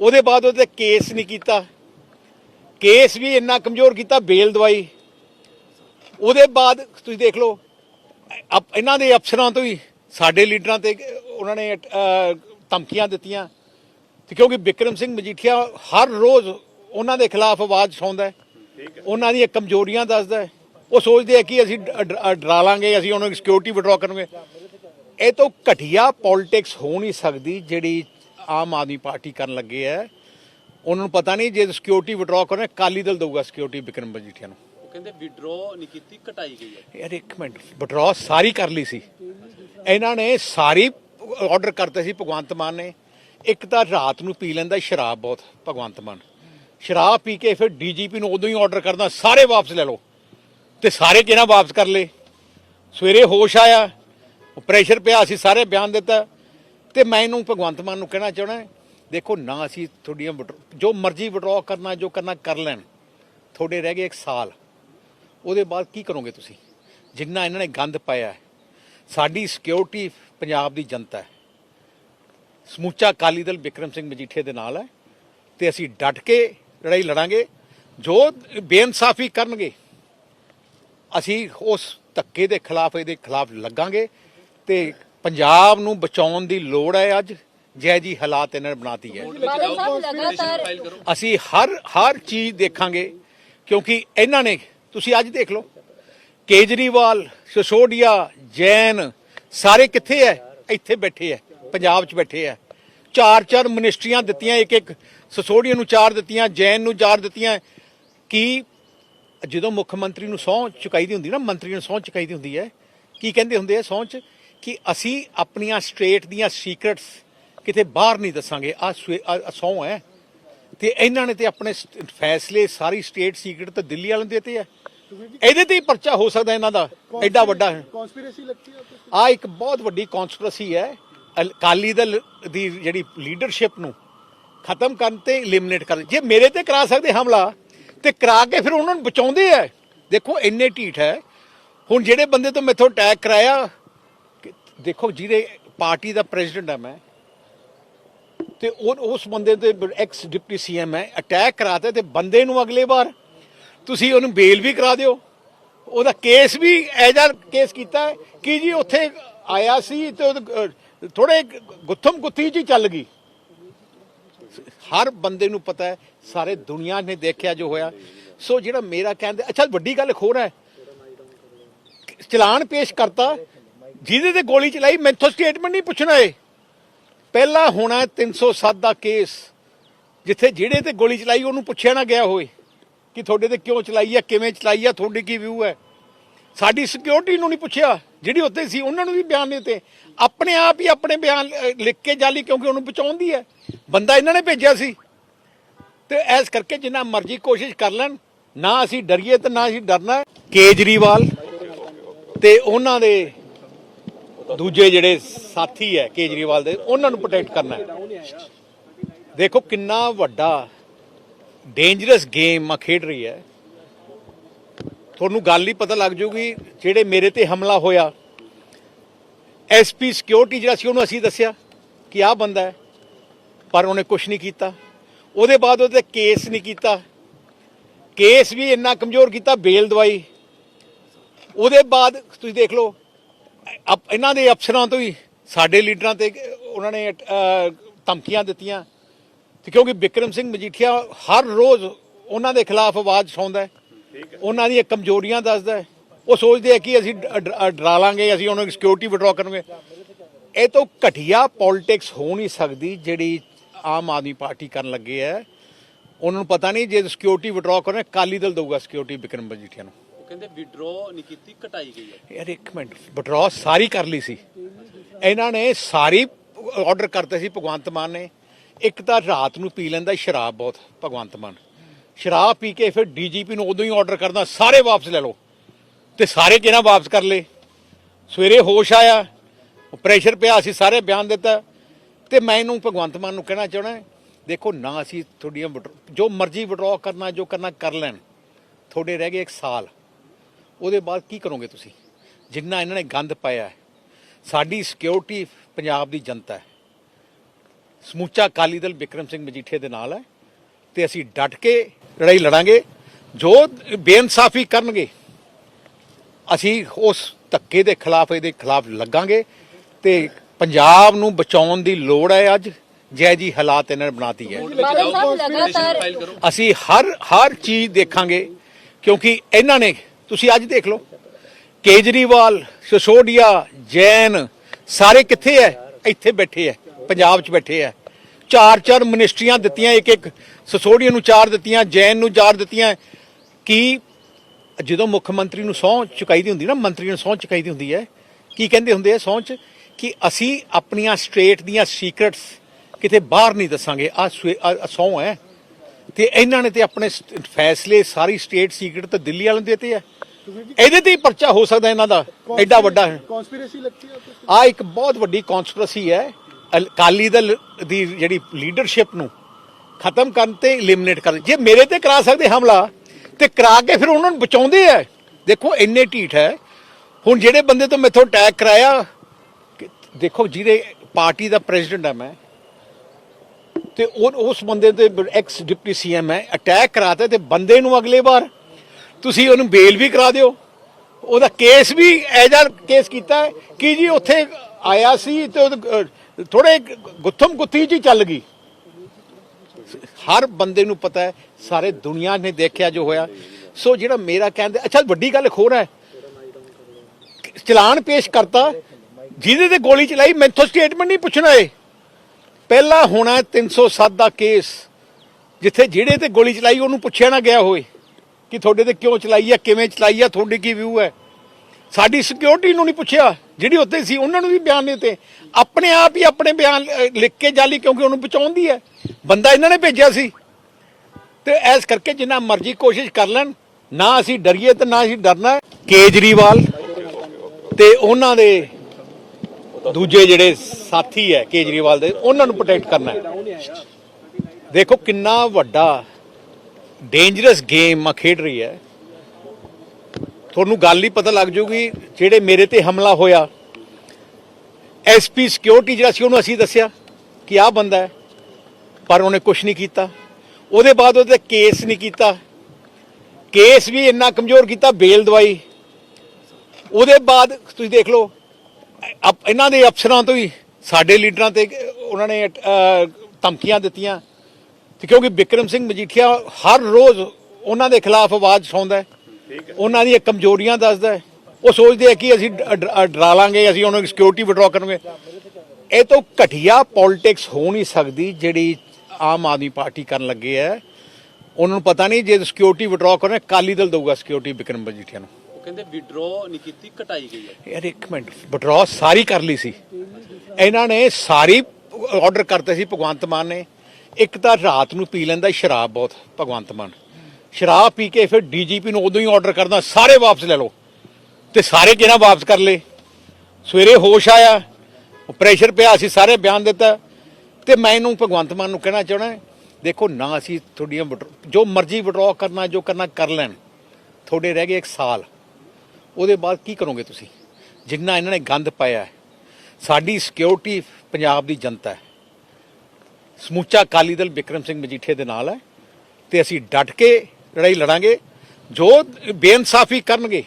ਉਹਦੇ ਬਾਅਦ ਉਹਦੇ ਕੇਸ ਨਹੀਂ ਕੀਤਾ। ਕੇਸ ਵੀ ਇੰਨਾ ਕਮਜ਼ੋਰ ਕੀਤਾ, ਬੇਲ ਦਵਾਈ। ਉਹਦੇ ਬਾਅਦ ਤੁਸੀਂ ਦੇਖ ਲਓ, ਅਪ- ਇਹਨਾਂ ਦੇ ਅਫਸਰਾਂ ਤੋਂ ਹੀ, ਸਾਡੇ ਲੀਡਰਾਂ ਤੇ ਉਹਨਾਂ ਨੇ ਧਮਕੀਆਂ ਦਿੱਤੀਆਂ। ਤੇ ਕਿਉਂਕਿ ਵਿਕਰਮ ਸਿੰਘ ਮਜੀਠੀਆ ਹਰ ਰੋਜ਼ ਉਹਨਾਂ ਦੇ ਖਿਲਾਫ ਆਵਾਜ਼ ਉਠਾਉਂਦਾ ਹੈ। ਉਹਨਾਂ ਦੀਆਂ ਕਮਜ਼ੋਰੀਆਂ ਦੱਸਦਾ ਹੈ। ਉਹ ਸੋਚਦੇ ਆ ਕਿ ਅਸੀਂ ਡਰਾ ਲਾਂਗੇ ਅਸੀਂ ਉਹਨਾਂ ਦੀ ਸਿਕਿਉਰਿਟੀ ਵਿਡਰਾ ਕਰਾਂਗੇ ਇਹ ਤੋਂ ਘਟੀਆ ਪੋਲਿਟਿਕਸ ਹੋ ਨਹੀਂ ਸਕਦੀ ਜਿਹੜੀ ਆਮ ਆਦਮੀ ਪਾਰਟੀ ਕਰਨ ਲੱਗੇ ਹੈ ਉਹਨਾਂ ਨੂੰ ਪਤਾ ਨਹੀਂ ਜੇ ਸਿਕਿਉਰਿਟੀ ਵਿਡਰਾ ਕਰਨਾ ਕਾਲੀ ਦਲ ਦਊਗਾ ਸਿਕਿਉਰਿਟੀ ਵਿਕਰਮ ਮਜੀਠੀਆ ਨੂੰ। ਉਹ ਕਹਿੰਦੇ ਵਿਡਰੋ ਨਹੀਂ ਕੀਤੀ ਕਟਾਈ ਗਈ ਹੈ। ਯਾਰ ਇੱਕ ਮਿੰਟ ਵਿਡਰਾ ਸਾਰੀ ਕਰ ਲਈ ਸੀ। ਇਹਨਾਂ ਨੇ ਸਾਰੀ ਆਰਡਰ ਕਰਤੇ ਸੀ ਭਗਵੰਤ ਮਾਨ ਨੇ। ਇੱਕ ਤਾਂ ਰਾਤ ਨੂੰ ਪੀ ਲੈਂਦਾ ਸ਼ਰਾਬ ਬਹੁਤ ਭਗਵੰਤ ਮਾਨ। ਸ਼ਰਾਬ ਪੀ ਕੇ ਫਿਰ ਡੀਜੀਪੀ ਨੂੰ ਉਦੋਂ ਹੀ ਆਰਡਰ ਕਰਦਾ, ਸਾਰੇ ਵਾਪਸ ਲੈ ਲਓ। ਤੇ ਸਾਰੇ ਕਿਹਨਾਂ ਵਾਪਸ ਕਰ ਲਏ? ਸਵੇਰੇ ਹੋਸ਼ ਆਇਆ ਪ੍ਰੈਸ਼ਰ ਪਿਆ, ਅਸੀਂ ਸਾਰੇ ਬਿਆਨ ਦਿੱਤਾ। ਤੇ ਮੈਂ ਇਹਨੂੰ ਭਗਵੰਤ ਮਾਨ ਨੂੰ ਕਹਿਣਾ ਚਾਹਣਾ ਦੇਖੋ ਨਾ ਅਸੀਂ ਤੁਹਾਡੀਆਂ withdraw- ਜੋ ਮਰਜ਼ੀ ਵਿਡਰਾ ਕਰਨਾ, ਜੋ ਕਰਨਾ ਕਰ ਲੈਣ। ਤੁਹਾਡੇ ਰਹਿ ਗਏ ਇੱਕ ਸਾਲ। ਉਹਦੇ ਬਾਅਦ ਕੀ ਕਰੋਗੇ ਤੁਸੀਂ? ਜਿੰਨਾ ਇਹਨਾਂ ਨੇ ਗੰਦ ਪਾਇਆ ਸਾਡੀ ਸਿਕਿਉਰਿਟੀ ਪੰਜਾਬ ਦੀ ਜਨਤਾ ਹੈ। ਸਮੁੱਚਾ ਅਕਾਲੀ ਦਲ ਵਿਕਰਮ ਸਿੰਘ ਮਜੀਠੇ ਦੇ ਨਾਲ ਹੈ। ਤੇ ਅਸੀਂ ਡਟ ਕੇ ਲੜਾਈ ਲੜਾਂਗੇ ਜੋ ਬੇਇਨਸਾਫੀ ਕਰਨਗੇ ਅਸੀਂ ਉਸ ਧੱਕੇ ਦੇ ਖਿਲਾਫ ਇਹਦੇ ਖਿਲਾਫ ਲੱਗਾਂਗੇ ਤੇ ਪੰਜਾਬ ਨੂੰ ਬਚਾਉਣ ਦੀ ਲੋੜ ਹੈ ਅੱਜ ਜੈ ਜੀ ਹਾਲਾਤ ਇਹਨਾਂ ਨੇ ਬਣਾਤੀ ਹੈ। ਅਸੀਂ ਹਰ ਹਰ ਚੀਜ਼ ਦੇਖਾਂਗੇ ਕਿਉਂਕਿ ਇਹਨਾਂ ਨੇ ਤੁਸੀਂ ਅੱਜ ਦੇਖ ਲਓ ਕੇਜਰੀਵਾਲ ਸਿਸੋਡੀਆ ਜੈਨ ਸਾਰੇ ਕਿੱਥੇ ਐ ਇੱਥੇ ਬੈਠੇ ਐ ਪੰਜਾਬ 'ਚ ਬੈਠੇ ਐ ਚਾਰ ਚਾਰ ਮਿਨਿਸਟਰੀਆਂ ਦਿੱਤੀਆਂ ਇੱਕ ਇੱਕ ਸਸੋੜੀਆਂ ਨੂੰ ਚਾਰ ਦਿੱਤੀਆਂ ਜੈਨ ਨੂੰ ਚਾਰ ਦਿੱਤੀਆਂ। ਕਿ ਜਦੋਂ ਮੁੱਖ ਮੰਤਰੀ ਨੂੰ ਸੌਂ ਚੁਕਾਈ ਦੀ ਹੁੰਦੀ ਨਾ ਮੰਤਰੀ ਨੂੰ ਸੌਂ ਚੁਕਾਈ ਦੀ ਹੁੰਦੀ ਹੈ ਕੀ ਕਹਿੰਦੇ ਹੁੰਦੇ ਆ ਸੌਂ ਚ? ਕਿ ਅਸੀਂ ਆਪਣੀਆਂ ਸਟੇਟ ਦੀਆਂ ਸੀਕ੍ਰੇਟਸ ਕਿਤੇ ਬਾਹਰ ਨਹੀਂ ਦੱਸਾਂਗੇ। ਆ ਸੌਂ ਹੈ। ਤੇ ਇਹਨਾਂ ਨੇ ਤੇ ਆਪਣੇ ਫੈਸਲੇ ਸਾਰੀ ਸਟੇਟ ਸੀਕ੍ਰੇਟ ਤਾਂ ਦਿੱਲੀ ਵਾਲਿਆਂ ਦੇ ਤੇ ਆ ਇਹਦੇ ਤੇ ਹੀ ਪਰਚਾ ਹੋ ਸਕਦਾ ਇਹਨਾਂ ਦਾ। ਐਡਾ ਵੱਡਾ ਕਨਸਪੀਰੇਸੀ ਲੱਗਦੀ ਹੈ ਆ ਇੱਕ ਬਹੁਤ ਵੱਡੀ ਕਨਸਪੀਰੇਸੀ ਹੈ। ਅਕਾਲੀ ਦਲ ਦੀ ਜਿਹੜੀ ਲੀਡਰਸ਼ਿਪ ਨੂੰ ਖਤਮ ਕਰਨ ਤੇ ਐਲੀਮੀਨੇਟ ਕਰਨ ਜੇ ਮੇਰੇ ਤੇ ਕਰਾ ਸਕਦੇ ਹਮਲਾ, ਤੇ ਕਰਾ ਕੇ ਫਿਰ ਉਹਨਾਂ ਨੂੰ ਬਚਾਉਂਦੇ ਆ। ਦੇਖੋ, ਇੰਨੇ ਢੀਠ ਹੈ। ਹੁਣ ਜਿਹੜੇ ਬੰਦੇ ਤੋਂ ਮੈਥੋਂ ਅਟੈਕ ਕਰਾਇਆ ਦੇਖੋ, ਜਿਹਦੇ ਪਾਰਟੀ ਦਾ ਪ੍ਰੈਜ਼ੀਡੈਂਟ ਹੈ ਮੈਂ, ਤੇ ਉਹ ਉਸ ਬੰਦੇ ਤੇ ਐਕਸ ਡਿਪਟੀ ਸੀਐਮ ਹੈ ਅਟੈਕ ਕਰਾਤੇ ਤੇ ਬੰਦੇ ਨੂੰ ਅਗਲੇ ਵਾਰ। ਤੁਸੀਂ ਉਹਨੂੰ ਬੇਲ ਵੀ ਕਰਾ ਦਿਓ। ਉਹਦਾ ਕੇਸ ਵੀ ਐਜਾ ਕੇਸ ਕੀਤਾ ਕਿ ਜੀ ਉੱਥੇ ਆਇਆ ਸੀ ਤੇ ਥੋੜੇ ਗੁੱਥਮ ਗੁੱਥੀ ਜੀ ਚੱਲ ਗਈ। ਹਰ ਬੰਦੇ ਨੂੰ ਪਤਾ ਹੈ, ਸਾਰੇ ਦੁਨੀਆ ਨੇ ਦੇਖਿਆ ਜੋ ਹੋਇਆ। ਸੋ ਜਿਹੜਾ ਮੇਰਾ ਕਹਿੰਦੇ ਅੱਛਾ, ਵੱਡੀ ਗੱਲ ਖੋਰ ਹੈ। ਚਲਾਨ ਪੇਸ਼ ਕਰਤਾ, ਜਿਹਦੇ ਤੇ ਗੋਲੀ ਚਲਾਈ ਮੈਥੋਂ ਸਟੇਟਮੈਂਟ ਨਹੀਂ ਪੁੱਛਣਾ ਏ ਪਹਿਲਾ ਹੋਣਾ ਹੈ 307 ਦਾ ਕੇਸ, ਜਿੱਥੇ ਜਿਹੜੇ ਤੇ ਗੋਲੀ ਚਲਾਈ, ਉਹਨੂੰ ਪੁੱਛਿਆ ਨਾ ਗਿਆ ਹੋਵੇ ਕਿ ਤੁਹਾਡੇ ਤੇ ਕਿਉਂ ਚਲਾਈ ਹੈ, ਕਿਵੇਂ ਚਲਾਈ ਹੈ, ਤੁਹਾਡੀ ਕੀ ਵਿਊ ਹੈ। ਸਾਡੀ ਸਿਕਿਉਰਿਟੀ ਨੂੰ ਨਹੀਂ ਪੁੱਛਿਆ। ਜਿਹੜੀ ਉੱਤੇ ਸੀ, ਉਹਨਾਂ ਨੂੰ ਵੀ ਬਿਆਨ ਨਹੀਂ ਦਿੱਤੇ। ਆਪਣੇ ਆਪ ਹੀ ਆਪਣੇ ਬਿਆਨ ਲਿਖ ਕੇ ਜਾਲੀ ਕਿਉਂਕਿ ਉਹਨੂੰ ਬਚਾਉਂਦੀ ਹੈ। ਬੰਦਾ ਇਹਨਾਂ ਨੇ ਭੇਜਿਆ ਸੀ। ਤੇ ਐਸ ਕਰਕੇ ਜਿੰਨਾ ਮਰਜ਼ੀ ਕੋਸ਼ਿਸ਼ ਕਰ ਲੈਣ, ਨਾ ਅਸੀਂ ਡਰੀਏ ਤੇ ਨਾ ਅਸੀਂ ਡਰਨਾ ਕੇਜਰੀਵਾਲ ਤੇ ਉਹਨਾਂ ਦੇ ਦੂਜੇ ਜਿਹੜੇ ਸਾਥੀ ਹੈ ਕੇਜਰੀਵਾਲ ਦੇ, ਉਹਨਾਂ ਨੂੰ ਪ੍ਰੋਟੈਕਟ ਕਰਨਾ ਹੈ। ਦੇਖੋ ਕਿੰਨਾ ਵੱਡਾ ਡੇਂਜਰਸ ਗੇਮ ਆ ਖੇਡ ਰਹੀ ਹੈ। ਤੁਹਾਨੂੰ ਗੱਲ ਹੀ ਪਤਾ ਲੱਗ ਜੂਗੀ ਜਿਹੜੇ ਮੇਰੇ ਤੇ ਹਮਲਾ ਹੋਇਆ। ਐਸਪੀ ਸਿਕਿਉਰਿਟੀ ਜਿਹੜਾ ਸੀ, ਉਹਨੂੰ ਅਸੀਂ ਦੱਸਿਆ ਕਿ ਆਹ ਬੰਦਾ ਹੈ, ਪਰ ਉਹਨੇ ਕੁਝ ਨਹੀਂ ਕੀਤਾ। ਉਹਦੇ ਬਾਅਦ ਉਹਦੇ ਕੇਸ ਨਹੀਂ ਕੀਤਾ। ਕੇਸ ਵੀ ਇੰਨਾ ਕਮਜ਼ੋਰ ਕੀਤਾ, ਬੇਲ ਦਵਾਈ। ਉਹਦੇ ਬਾਅਦ ਤੁਸੀਂ ਦੇਖ ਲਓ, ਅਪ- ਇਹਨਾਂ ਦੇ ਅਫਸਰਾਂ ਤੋਂ ਹੀ ਸਾਡੇ ਲੀਡਰਾਂ ਤੇ ਉਹਨਾਂ ਨੇ ਧਮਕੀਆਂ ਦਿੱਤੀਆਂ। ਤੇ ਕਿਉਂਕਿ ਬਿਕਰਮ ਸਿੰਘ ਮਜੀਠੀਆ ਹਰ ਰੋਜ਼ ਉਹਨਾਂ ਦੇ ਖਿਲਾਫ ਆਵਾਜ਼ ਉਠਾਉਂਦਾ ਹੈ। ਉਹਨਾਂ ਦੀਆਂ ਕਮਜ਼ੋਰੀਆਂ ਦੱਸਦਾ ਹੈ। ਉਹ ਸੋਚਦੇ ਆ ਕਿ ਅਸੀਂ ਡਰਾ ਲਾਂਗੇ ਅਸੀਂ ਉਹਨਾਂ ਦੀ ਸਿਕਿਉਰਿਟੀ ਵਿਡਰਾ ਕਰਾਂਗੇ ਇਹ ਤੋਂ ਘਟੀਆ ਪੋਲਿਟਿਕਸ ਹੋ ਨਹੀਂ ਸਕਦੀ ਜਿਹੜੀ ਆਮ ਆਦਮੀ ਪਾਰਟੀ ਕਰਨ ਲੱਗੇ ਹੈ। ਉਹਨਾਂ ਨੂੰ ਪਤਾ ਨਹੀਂ ਜੇ ਸਿਕਿਉਰਿਟੀ ਵਿਡਰਾ ਕਰਨਾ ਕਾਲੀ ਦਲ ਦਊਗਾ ਸਿਕਿਉਰਿਟੀ ਵਿਕਰਮ ਮਜੀਠੀਆ ਨੂੰ। ਉਹ ਕਹਿੰਦੇ ਵਿਡਰੋ ਨਹੀਂ ਕੀਤੀ ਕਟਾਈ ਗਈ ਹੈ। ਯਾਰ ਇੱਕ ਮਿੰਟ ਵਿਡਰਾ ਸਾਰੀ ਕਰ ਲਈ ਸੀ। ਇਹਨਾਂ ਨੇ ਸਾਰੀ ਆਰਡਰ ਕਰਤੇ ਸੀ ਭਗਵੰਤ ਮਾਨ ਨੇ। ਇੱਕ ਤਾਂ ਰਾਤ ਨੂੰ ਪੀ ਲੈਂਦਾ ਸ਼ਰਾਬ ਬਹੁਤ ਭਗਵੰਤ ਮਾਨ। ਸ਼ਰਾਬ ਪੀ ਕੇ ਫਿਰ ਡੀਜੀਪੀ ਨੂੰ ਉਦੋਂ ਹੀ ਆਰਡਰ ਕਰਦਾ, ਸਾਰੇ ਵਾਪਸ ਲੈ ਲਓ। ਤੇ ਸਾਰੇ ਕਿਹਨਾਂ ਵਾਪਸ ਕਰ ਲਏ? ਸਵੇਰੇ ਹੋਸ਼ ਆਇਆ ਪ੍ਰੈਸ਼ਰ ਪਿਆ, ਅਸੀਂ ਸਾਰੇ ਬਿਆਨ ਦਿੱਤਾ। ਤੇ ਮੈਂ ਇਹਨੂੰ ਭਗਵੰਤ ਮਾਨ ਨੂੰ ਕਹਿਣਾ ਚਾਹਣਾ ਦੇਖੋ ਨਾ ਅਸੀਂ ਤੁਹਾਡੀਆਂ withdraw- ਜੋ ਮਰਜ਼ੀ ਵਿਡਰਾਅ ਕਰਨਾ, ਜੋ ਕਰਨਾ ਕਰ ਲੈਣ। ਤੁਹਾਡੇ ਰਹਿ ਗਏ ਇੱਕ ਸਾਲ। ਉਹਦੇ ਬਾਅਦ ਕੀ ਕਰੋਗੇ ਤੁਸੀਂ? ਜਿੰਨਾ ਇਹਨਾਂ ਨੇ ਗੰਦ ਪਾਇਆ ਹੈ। ਸਾਡੀ ਸਿਕਿਉਰਿਟੀ ਪੰਜਾਬ ਦੀ ਜਨਤਾ ਹੈ। ਸਮੁੱਚਾ ਅਕਾਲੀ ਦਲ ਵਿਕਰਮ ਸਿੰਘ ਮਜੀਠੇ ਦੇ ਨਾਲ ਹੈ। ਤੇ ਅਸੀਂ ਡਟ ਕੇ ਲੜਾਈ ਲੜਾਂਗੇ ਜੋ ਬੇਇਨਸਾਫੀ ਕਰਨਗੇ ਅਸੀਂ ਉਸ ਧੱਕੇ ਦੇ ਖਿਲਾਫ ਇਹਦੇ ਖਿਲਾਫ ਲੱਗਾਂਗੇ ਤੇ ਪੰਜਾਬ ਨੂੰ ਬਚਾਉਣ ਦੀ ਲੋੜ ਹੈ ਅੱਜ ਜੈ ਜੀ ਹਾਲਾਤ ਇਹਨਾਂ ਨੇ ਬਣਾਤੀ ਹੈ। ਅਸੀਂ ਹਰ ਹਰ ਚੀਜ਼ ਦੇਖਾਂਗੇ ਕਿਉਂਕਿ ਇਹਨਾਂ ਨੇ ਤੁਸੀਂ ਅੱਜ ਦੇਖ ਲਓ ਕੇਜਰੀਵਾਲ ਸਸੋਡੀਆ ਜੈਨ ਸਾਰੇ ਕਿੱਥੇ ਐ ਇੱਥੇ ਬੈਠੇ ਐ ਪੰਜਾਬ 'ਚ ਬੈਠੇ ਐ ਚਾਰ ਚਾਰ ਮਨਿਸਟਰੀਆਂ ਦਿੱਤੀਆਂ ਇੱਕ ਇੱਕ ਸਸੋੜੀਆਂ ਨੂੰ ਚਾਰ ਦਿੱਤੀਆਂ ਜੈਨ ਨੂੰ ਚਾਰ ਦਿੱਤੀਆਂ। ਕਿ ਜਦੋਂ ਮੁੱਖ ਮੰਤਰੀ ਨੂੰ ਸੌਂ ਚੁਕਾਈ ਦੀ ਹੁੰਦੀ ਨਾ ਮੰਤਰੀ ਨੂੰ ਸੌਂ ਚੁਕਾਈ ਦੀ ਹੁੰਦੀ ਹੈ ਕੀ ਕਹਿੰਦੇ ਹੁੰਦੇ ਆ ਸੌਂ ਚ? ਕਿ ਅਸੀਂ ਆਪਣੀਆਂ ਸਟੇਟ ਦੀਆਂ ਸੀਕ੍ਰੇਟਸ ਕਿਤੇ ਬਾਹਰ ਨਹੀਂ ਦੱਸਾਂਗੇ। ਆ ਸੌਂ ਹੈ। ਤੇ ਇਹਨਾਂ ਨੇ ਤੇ ਆਪਣੇ ਫੈਸਲੇ ਸਾਰੀ ਸਟੇਟ ਸੀਕ੍ਰੇਟ ਤਾਂ ਦਿੱਲੀ ਵਾਲਿਆਂ ਦੇ ਤੇ ਆ ਇਹਦੇ ਤੇ ਹੀ ਪਰਚਾ ਹੋ ਸਕਦਾ ਇਹਨਾਂ ਦਾ। ਐਡਾ ਵੱਡਾ ਹੈ। ਕਨਸਪੀਰੇਸੀ ਲੱਗਦੀ ਆ ਆ ਇੱਕ ਬਹੁਤ ਵੱਡੀ ਕਨਸਪੀਰੇਸੀ ਹੈ। ਅਕਾਲੀ ਦਲ ਦੀ ਜਿਹੜੀ ਲੀਡਰਸ਼ਿਪ ਨੂੰ ਖਤਮ ਕਰਨ ਤੇ ਐਲੀਮੀਨੇਟ ਕਰਨ ਜੇ ਮੇਰੇ ਤੇ ਕਰਾ ਸਕਦੇ ਹਮਲਾ, ਤੇ ਕਰਾ ਕੇ ਫਿਰ ਉਹਨਾਂ ਨੂੰ ਬਚਾਉਂਦੇ ਆ। ਦੇਖੋ, ਇੰਨੇ ਢੀਠ ਹੈ। ਹੁਣ ਜਿਹੜੇ ਬੰਦੇ ਤੋਂ ਮੈਥੋਂ ਅਟੈਕ ਕਰਾਇਆ ਦੇਖੋ, ਜਿਹਦੇ ਪਾਰਟੀ ਦਾ ਪ੍ਰੈਜ਼ੀਡੈਂਟ ਆ ਮੈਂ, ਤੇ ਉਹ ਉਸ ਬੰਦੇ ਤੇ ਐਕਸ ਡਿਪਟੀ ਸੀਐਮ ਹੈ ਅਟੈਕ ਕਰਾਤਾ ਤੇ ਬੰਦੇ ਨੂੰ ਅਗਲੇ ਵਾਰ ਤੁਸੀਂ ਉਹਨੂੰ ਬੇਲ ਵੀ ਕਰਾ ਦਿਓ। ਉਹਦਾ ਕੇਸ ਵੀ ਐਜਾ ਕੇਸ ਕੀਤਾ ਕਿ ਜੀ ਉੱਥੇ ਆਇਆ ਸੀ ਤੇ ਥੋੜੇ ਗੁੱਥਮ ਗੁੱਥੀ ਚ ਹੀ ਚੱਲ ਗਈ। ਹਰ ਬੰਦੇ ਨੂੰ ਪਤਾ ਹੈ, ਸਾਰੇ ਦੁਨੀਆ ਨੇ ਦੇਖਿਆ ਜੋ ਹੋਇਆ। ਸੋ ਜਿਹੜਾ ਮੇਰਾ ਕਹਿੰਦੇ, ਅੱਛਾ, ਵੱਡੀ ਗੱਲ ਇੱਕ ਹੋਰ ਹੈ। ਚਲਾਨ ਪੇਸ਼ ਕਰਤਾ, ਜਿਹਦੇ ਤੇ ਗੋਲੀ ਚਲਾਈ, ਮੈਥੋਂ ਸਟੇਟਮੈਂਟ ਨਹੀਂ ਪੁੱਛਣਾ ਏ ਪਹਿਲਾ ਹੋਣਾ ਹੈ 307 ਦਾ ਕੇਸ, ਜਿੱਥੇ ਜਿਹੜੇ ਤੇ ਗੋਲੀ ਚਲਾਈ ਉਹਨੂੰ ਪੁੱਛਿਆ ਨਾ ਗਿਆ ਹੋਵੇ ਕਿ ਤੁਹਾਡੇ ਤੇ ਕਿਉਂ ਚਲਾਈ ਆ ਕਿਵੇਂ ਚਲਾਈ ਆ ਤੁਹਾਡੀ ਕੀ ਵਿਊ ਹੈ। ਸਾਡੀ ਸਿਕਿਉਰਿਟੀ ਨੂੰ ਨਹੀਂ ਪੁੱਛਿਆ, ਜਿਹੜੀ ਉੱਤੇ ਸੀ, ਉਹਨਾਂ ਨੂੰ ਵੀ ਬਿਆਨ ਨਹੀਂ ਦਿੱਤੇ। ਆਪਣੇ ਆਪ ਹੀ ਆਪਣੇ ਬਿਆਨ ਲਿਖ ਕੇ ਜਾਲੀ ਕਿਉਂਕਿ ਉਹਨੂੰ ਬਚਾਉਂਦੀ ਹੈ। ਬੰਦਾ ਇਹਨਾਂ ਨੇ ਭੇਜਿਆ ਸੀ। ਤੇ ਐਸ ਕਰਕੇ ਜਿੰਨਾ ਮਰਜ਼ੀ ਕੋਸ਼ਿਸ਼ ਕਰ ਲੈਣ, ਨਾ ਅਸੀਂ ਡਰੀਏ ਤੇ ਨਾ ਅਸੀਂ ਡਰਨਾ ਕੇਜਰੀਵਾਲ ਤੇ ਉਹਨਾਂ ਦੇ ਦੂਜੇ ਜਿਹੜੇ ਸਾਥੀ ਹੈ ਕੇਜਰੀਵਾਲ ਦੇ, ਉਹਨਾਂ ਨੂੰ ਪ੍ਰੋਟੈਕਟ ਕਰਨਾ ਹੈ। ਦੇਖੋ ਕਿੰਨਾ ਵੱਡਾ ਡੇਂਜਰਸ ਗੇਮ ਆ ਖੇਡ ਰਹੀ ਹੈ। ਤੁਹਾਨੂੰ ਗੱਲ ਹੀ ਪਤਾ ਲੱਗ ਜੂਗੀ ਜਿਹੜੇ ਮੇਰੇ ਤੇ ਹਮਲਾ ਹੋਇਆ। ਐਸਪੀ ਸਿਕਿਉਰਿਟੀ ਜਿਹੜਾ ਸੀ, ਉਹਨੂੰ ਅਸੀਂ ਦੱਸਿਆ ਕਿ ਆਹ ਬੰਦਾ ਹੈ, ਪਰ ਉਹਨੇ ਕੁਝ ਨਹੀਂ ਕੀਤਾ। ਉਹਦੇ ਬਾਅਦ ਉਹਦੇ ਤੇ ਕੇਸ ਨਹੀਂ ਕੀਤਾ। ਕੇਸ ਵੀ ਇੰਨਾ ਕਮਜ਼ੋਰ ਕੀਤਾ, ਬੇਲ ਦਵਾਈ। ਉਹਦੇ ਬਾਅਦ ਤੁਸੀਂ ਦੇਖ ਲਓ, ਅਪ- ਇਹਨਾਂ ਦੇ ਅਫਸਰਾਂ ਤੋਂ ਹੀ, ਸਾਡੇ ਲੀਡਰਾਂ ਤੇ ਉਹਨਾਂ ਨੇ ਧਮਕੀਆਂ ਦਿੱਤੀਆਂ। ਤੇ ਕਿਉਂਕਿ ਵਿਕਰਮ ਸਿੰਘ ਮਜੀਠੀਆ ਹਰ ਰੋਜ਼ ਉਹਨਾਂ ਦੇ ਖਿਲਾਫ ਆਵਾਜ਼ ਉਠਾਉਂਦਾ ਹੈ। ਉਹਨਾਂ ਦੀਆਂ ਕਮਜ਼ੋਰੀਆਂ ਦੱਸਦਾ ਹੈ। ਉਹ ਸੋਚਦੇ ਆ ਕਿ ਅਸੀਂ ਡਰਾ ਲਾਂਗੇ ਅਸੀਂ ਉਹਨਾਂ ਦੀ ਸਿਕਿਉਰਿਟੀ ਵਿਡਰਾ ਕਰਾਂਗੇ ਇਹ ਤੋਂ ਘਟੀਆ ਪੋਲਿਟਿਕਸ ਹੋ ਨਹੀਂ ਸਕਦੀ ਜਿਹੜੀ ਆਮ ਆਦਮੀ ਪਾਰਟੀ ਕਰਨ ਲੱਗੇ ਹੈ। ਉਹਨਾਂ ਨੂੰ ਪਤਾ ਨਹੀਂ ਜੇ ਸਿਕਿਉਰਿਟੀ ਵਿਡਰਾ ਕਰਨਾ ਕਾਲੀ ਦਲ ਦਊਗਾ ਸਿਕਿਉਰਿਟੀ ਵਿਕਰਮ ਮਜੀਠੀਆ ਨੂੰ। ਉਹ ਕਹਿੰਦੇ ਵਿਡਰੋ ਨਹੀਂ ਕੀਤੀ ਕਟਾਈ ਗਈ ਹੈ। ਯਾਰ ਇੱਕ ਮਿੰਟ ਵਿਡਰਾ ਸਾਰੀ ਕਰ ਲਈ ਸੀ। ਇਹਨਾਂ ਨੇ ਸਾਰੀ ਆਰਡਰ ਕਰਤੇ ਸੀ ਭਗਵੰਤ ਮਾਨ ਨੇ। ਇੱਕ ਤਾਂ ਰਾਤ ਨੂੰ ਪੀ ਲੈਂਦਾ ਸ਼ਰਾਬ ਬਹੁਤ ਭਗਵੰਤ ਮਾਨ। ਸ਼ਰਾਬ ਪੀ ਕੇ ਫਿਰ ਡੀਜੀਪੀ ਨੂੰ ਉਦੋਂ ਹੀ ਆਰਡਰ ਕਰਦਾ, ਸਾਰੇ ਵਾਪਸ ਲੈ ਲਓ। ਤੇ ਸਾਰੇ ਕਿਹਨਾਂ ਵਾਪਸ ਕਰ ਲਏ। ਸਵੇਰੇ ਹੋਸ਼ ਆਇਆ ਪ੍ਰੈਸ਼ਰ ਪਿਆ, ਅਸੀਂ ਸਾਰੇ ਬਿਆਨ ਦਿੱਤਾ। ਤੇ ਮੈਂ ਇਹਨੂੰ ਭਗਵੰਤ ਮਾਨ ਨੂੰ ਕਹਿਣਾ ਚਾਹਣਾ ਦੇਖੋ ਨਾ ਅਸੀਂ ਤੁਹਾਡੀਆਂ withdraw- ਜੋ ਮਰਜ਼ੀ ਵਿਡਰਾ ਕਰਨਾ, ਜੋ ਕਰਨਾ ਕਰ ਲੈਣ। ਤੁਹਾਡੇ ਰਹਿ ਗਏ ਇੱਕ ਸਾਲ। ਉਹਦੇ ਬਾਅਦ ਕੀ ਕਰੋਗੇ ਤੁਸੀਂ? ਜਿੰਨਾ ਇਹਨਾਂ ਨੇ ਗੰਦ ਪਾਇਆ ਸਾਡੀ ਸਿਕਿਉਰਿਟੀ ਪੰਜਾਬ ਦੀ ਜਨਤਾ ਹੈ। ਸਮੁੱਚਾ ਅਕਾਲੀ ਦਲ ਵਿਕਰਮ ਸਿੰਘ ਮਜੀਠੇ ਦੇ ਨਾਲ ਹੈ। ਤੇ ਅਸੀਂ ਡਟ ਕੇ ਲੜਾਈ ਲੜਾਂਗੇ ਜੋ ਬੇਇਨਸਾਫੀ ਕਰਨਗੇ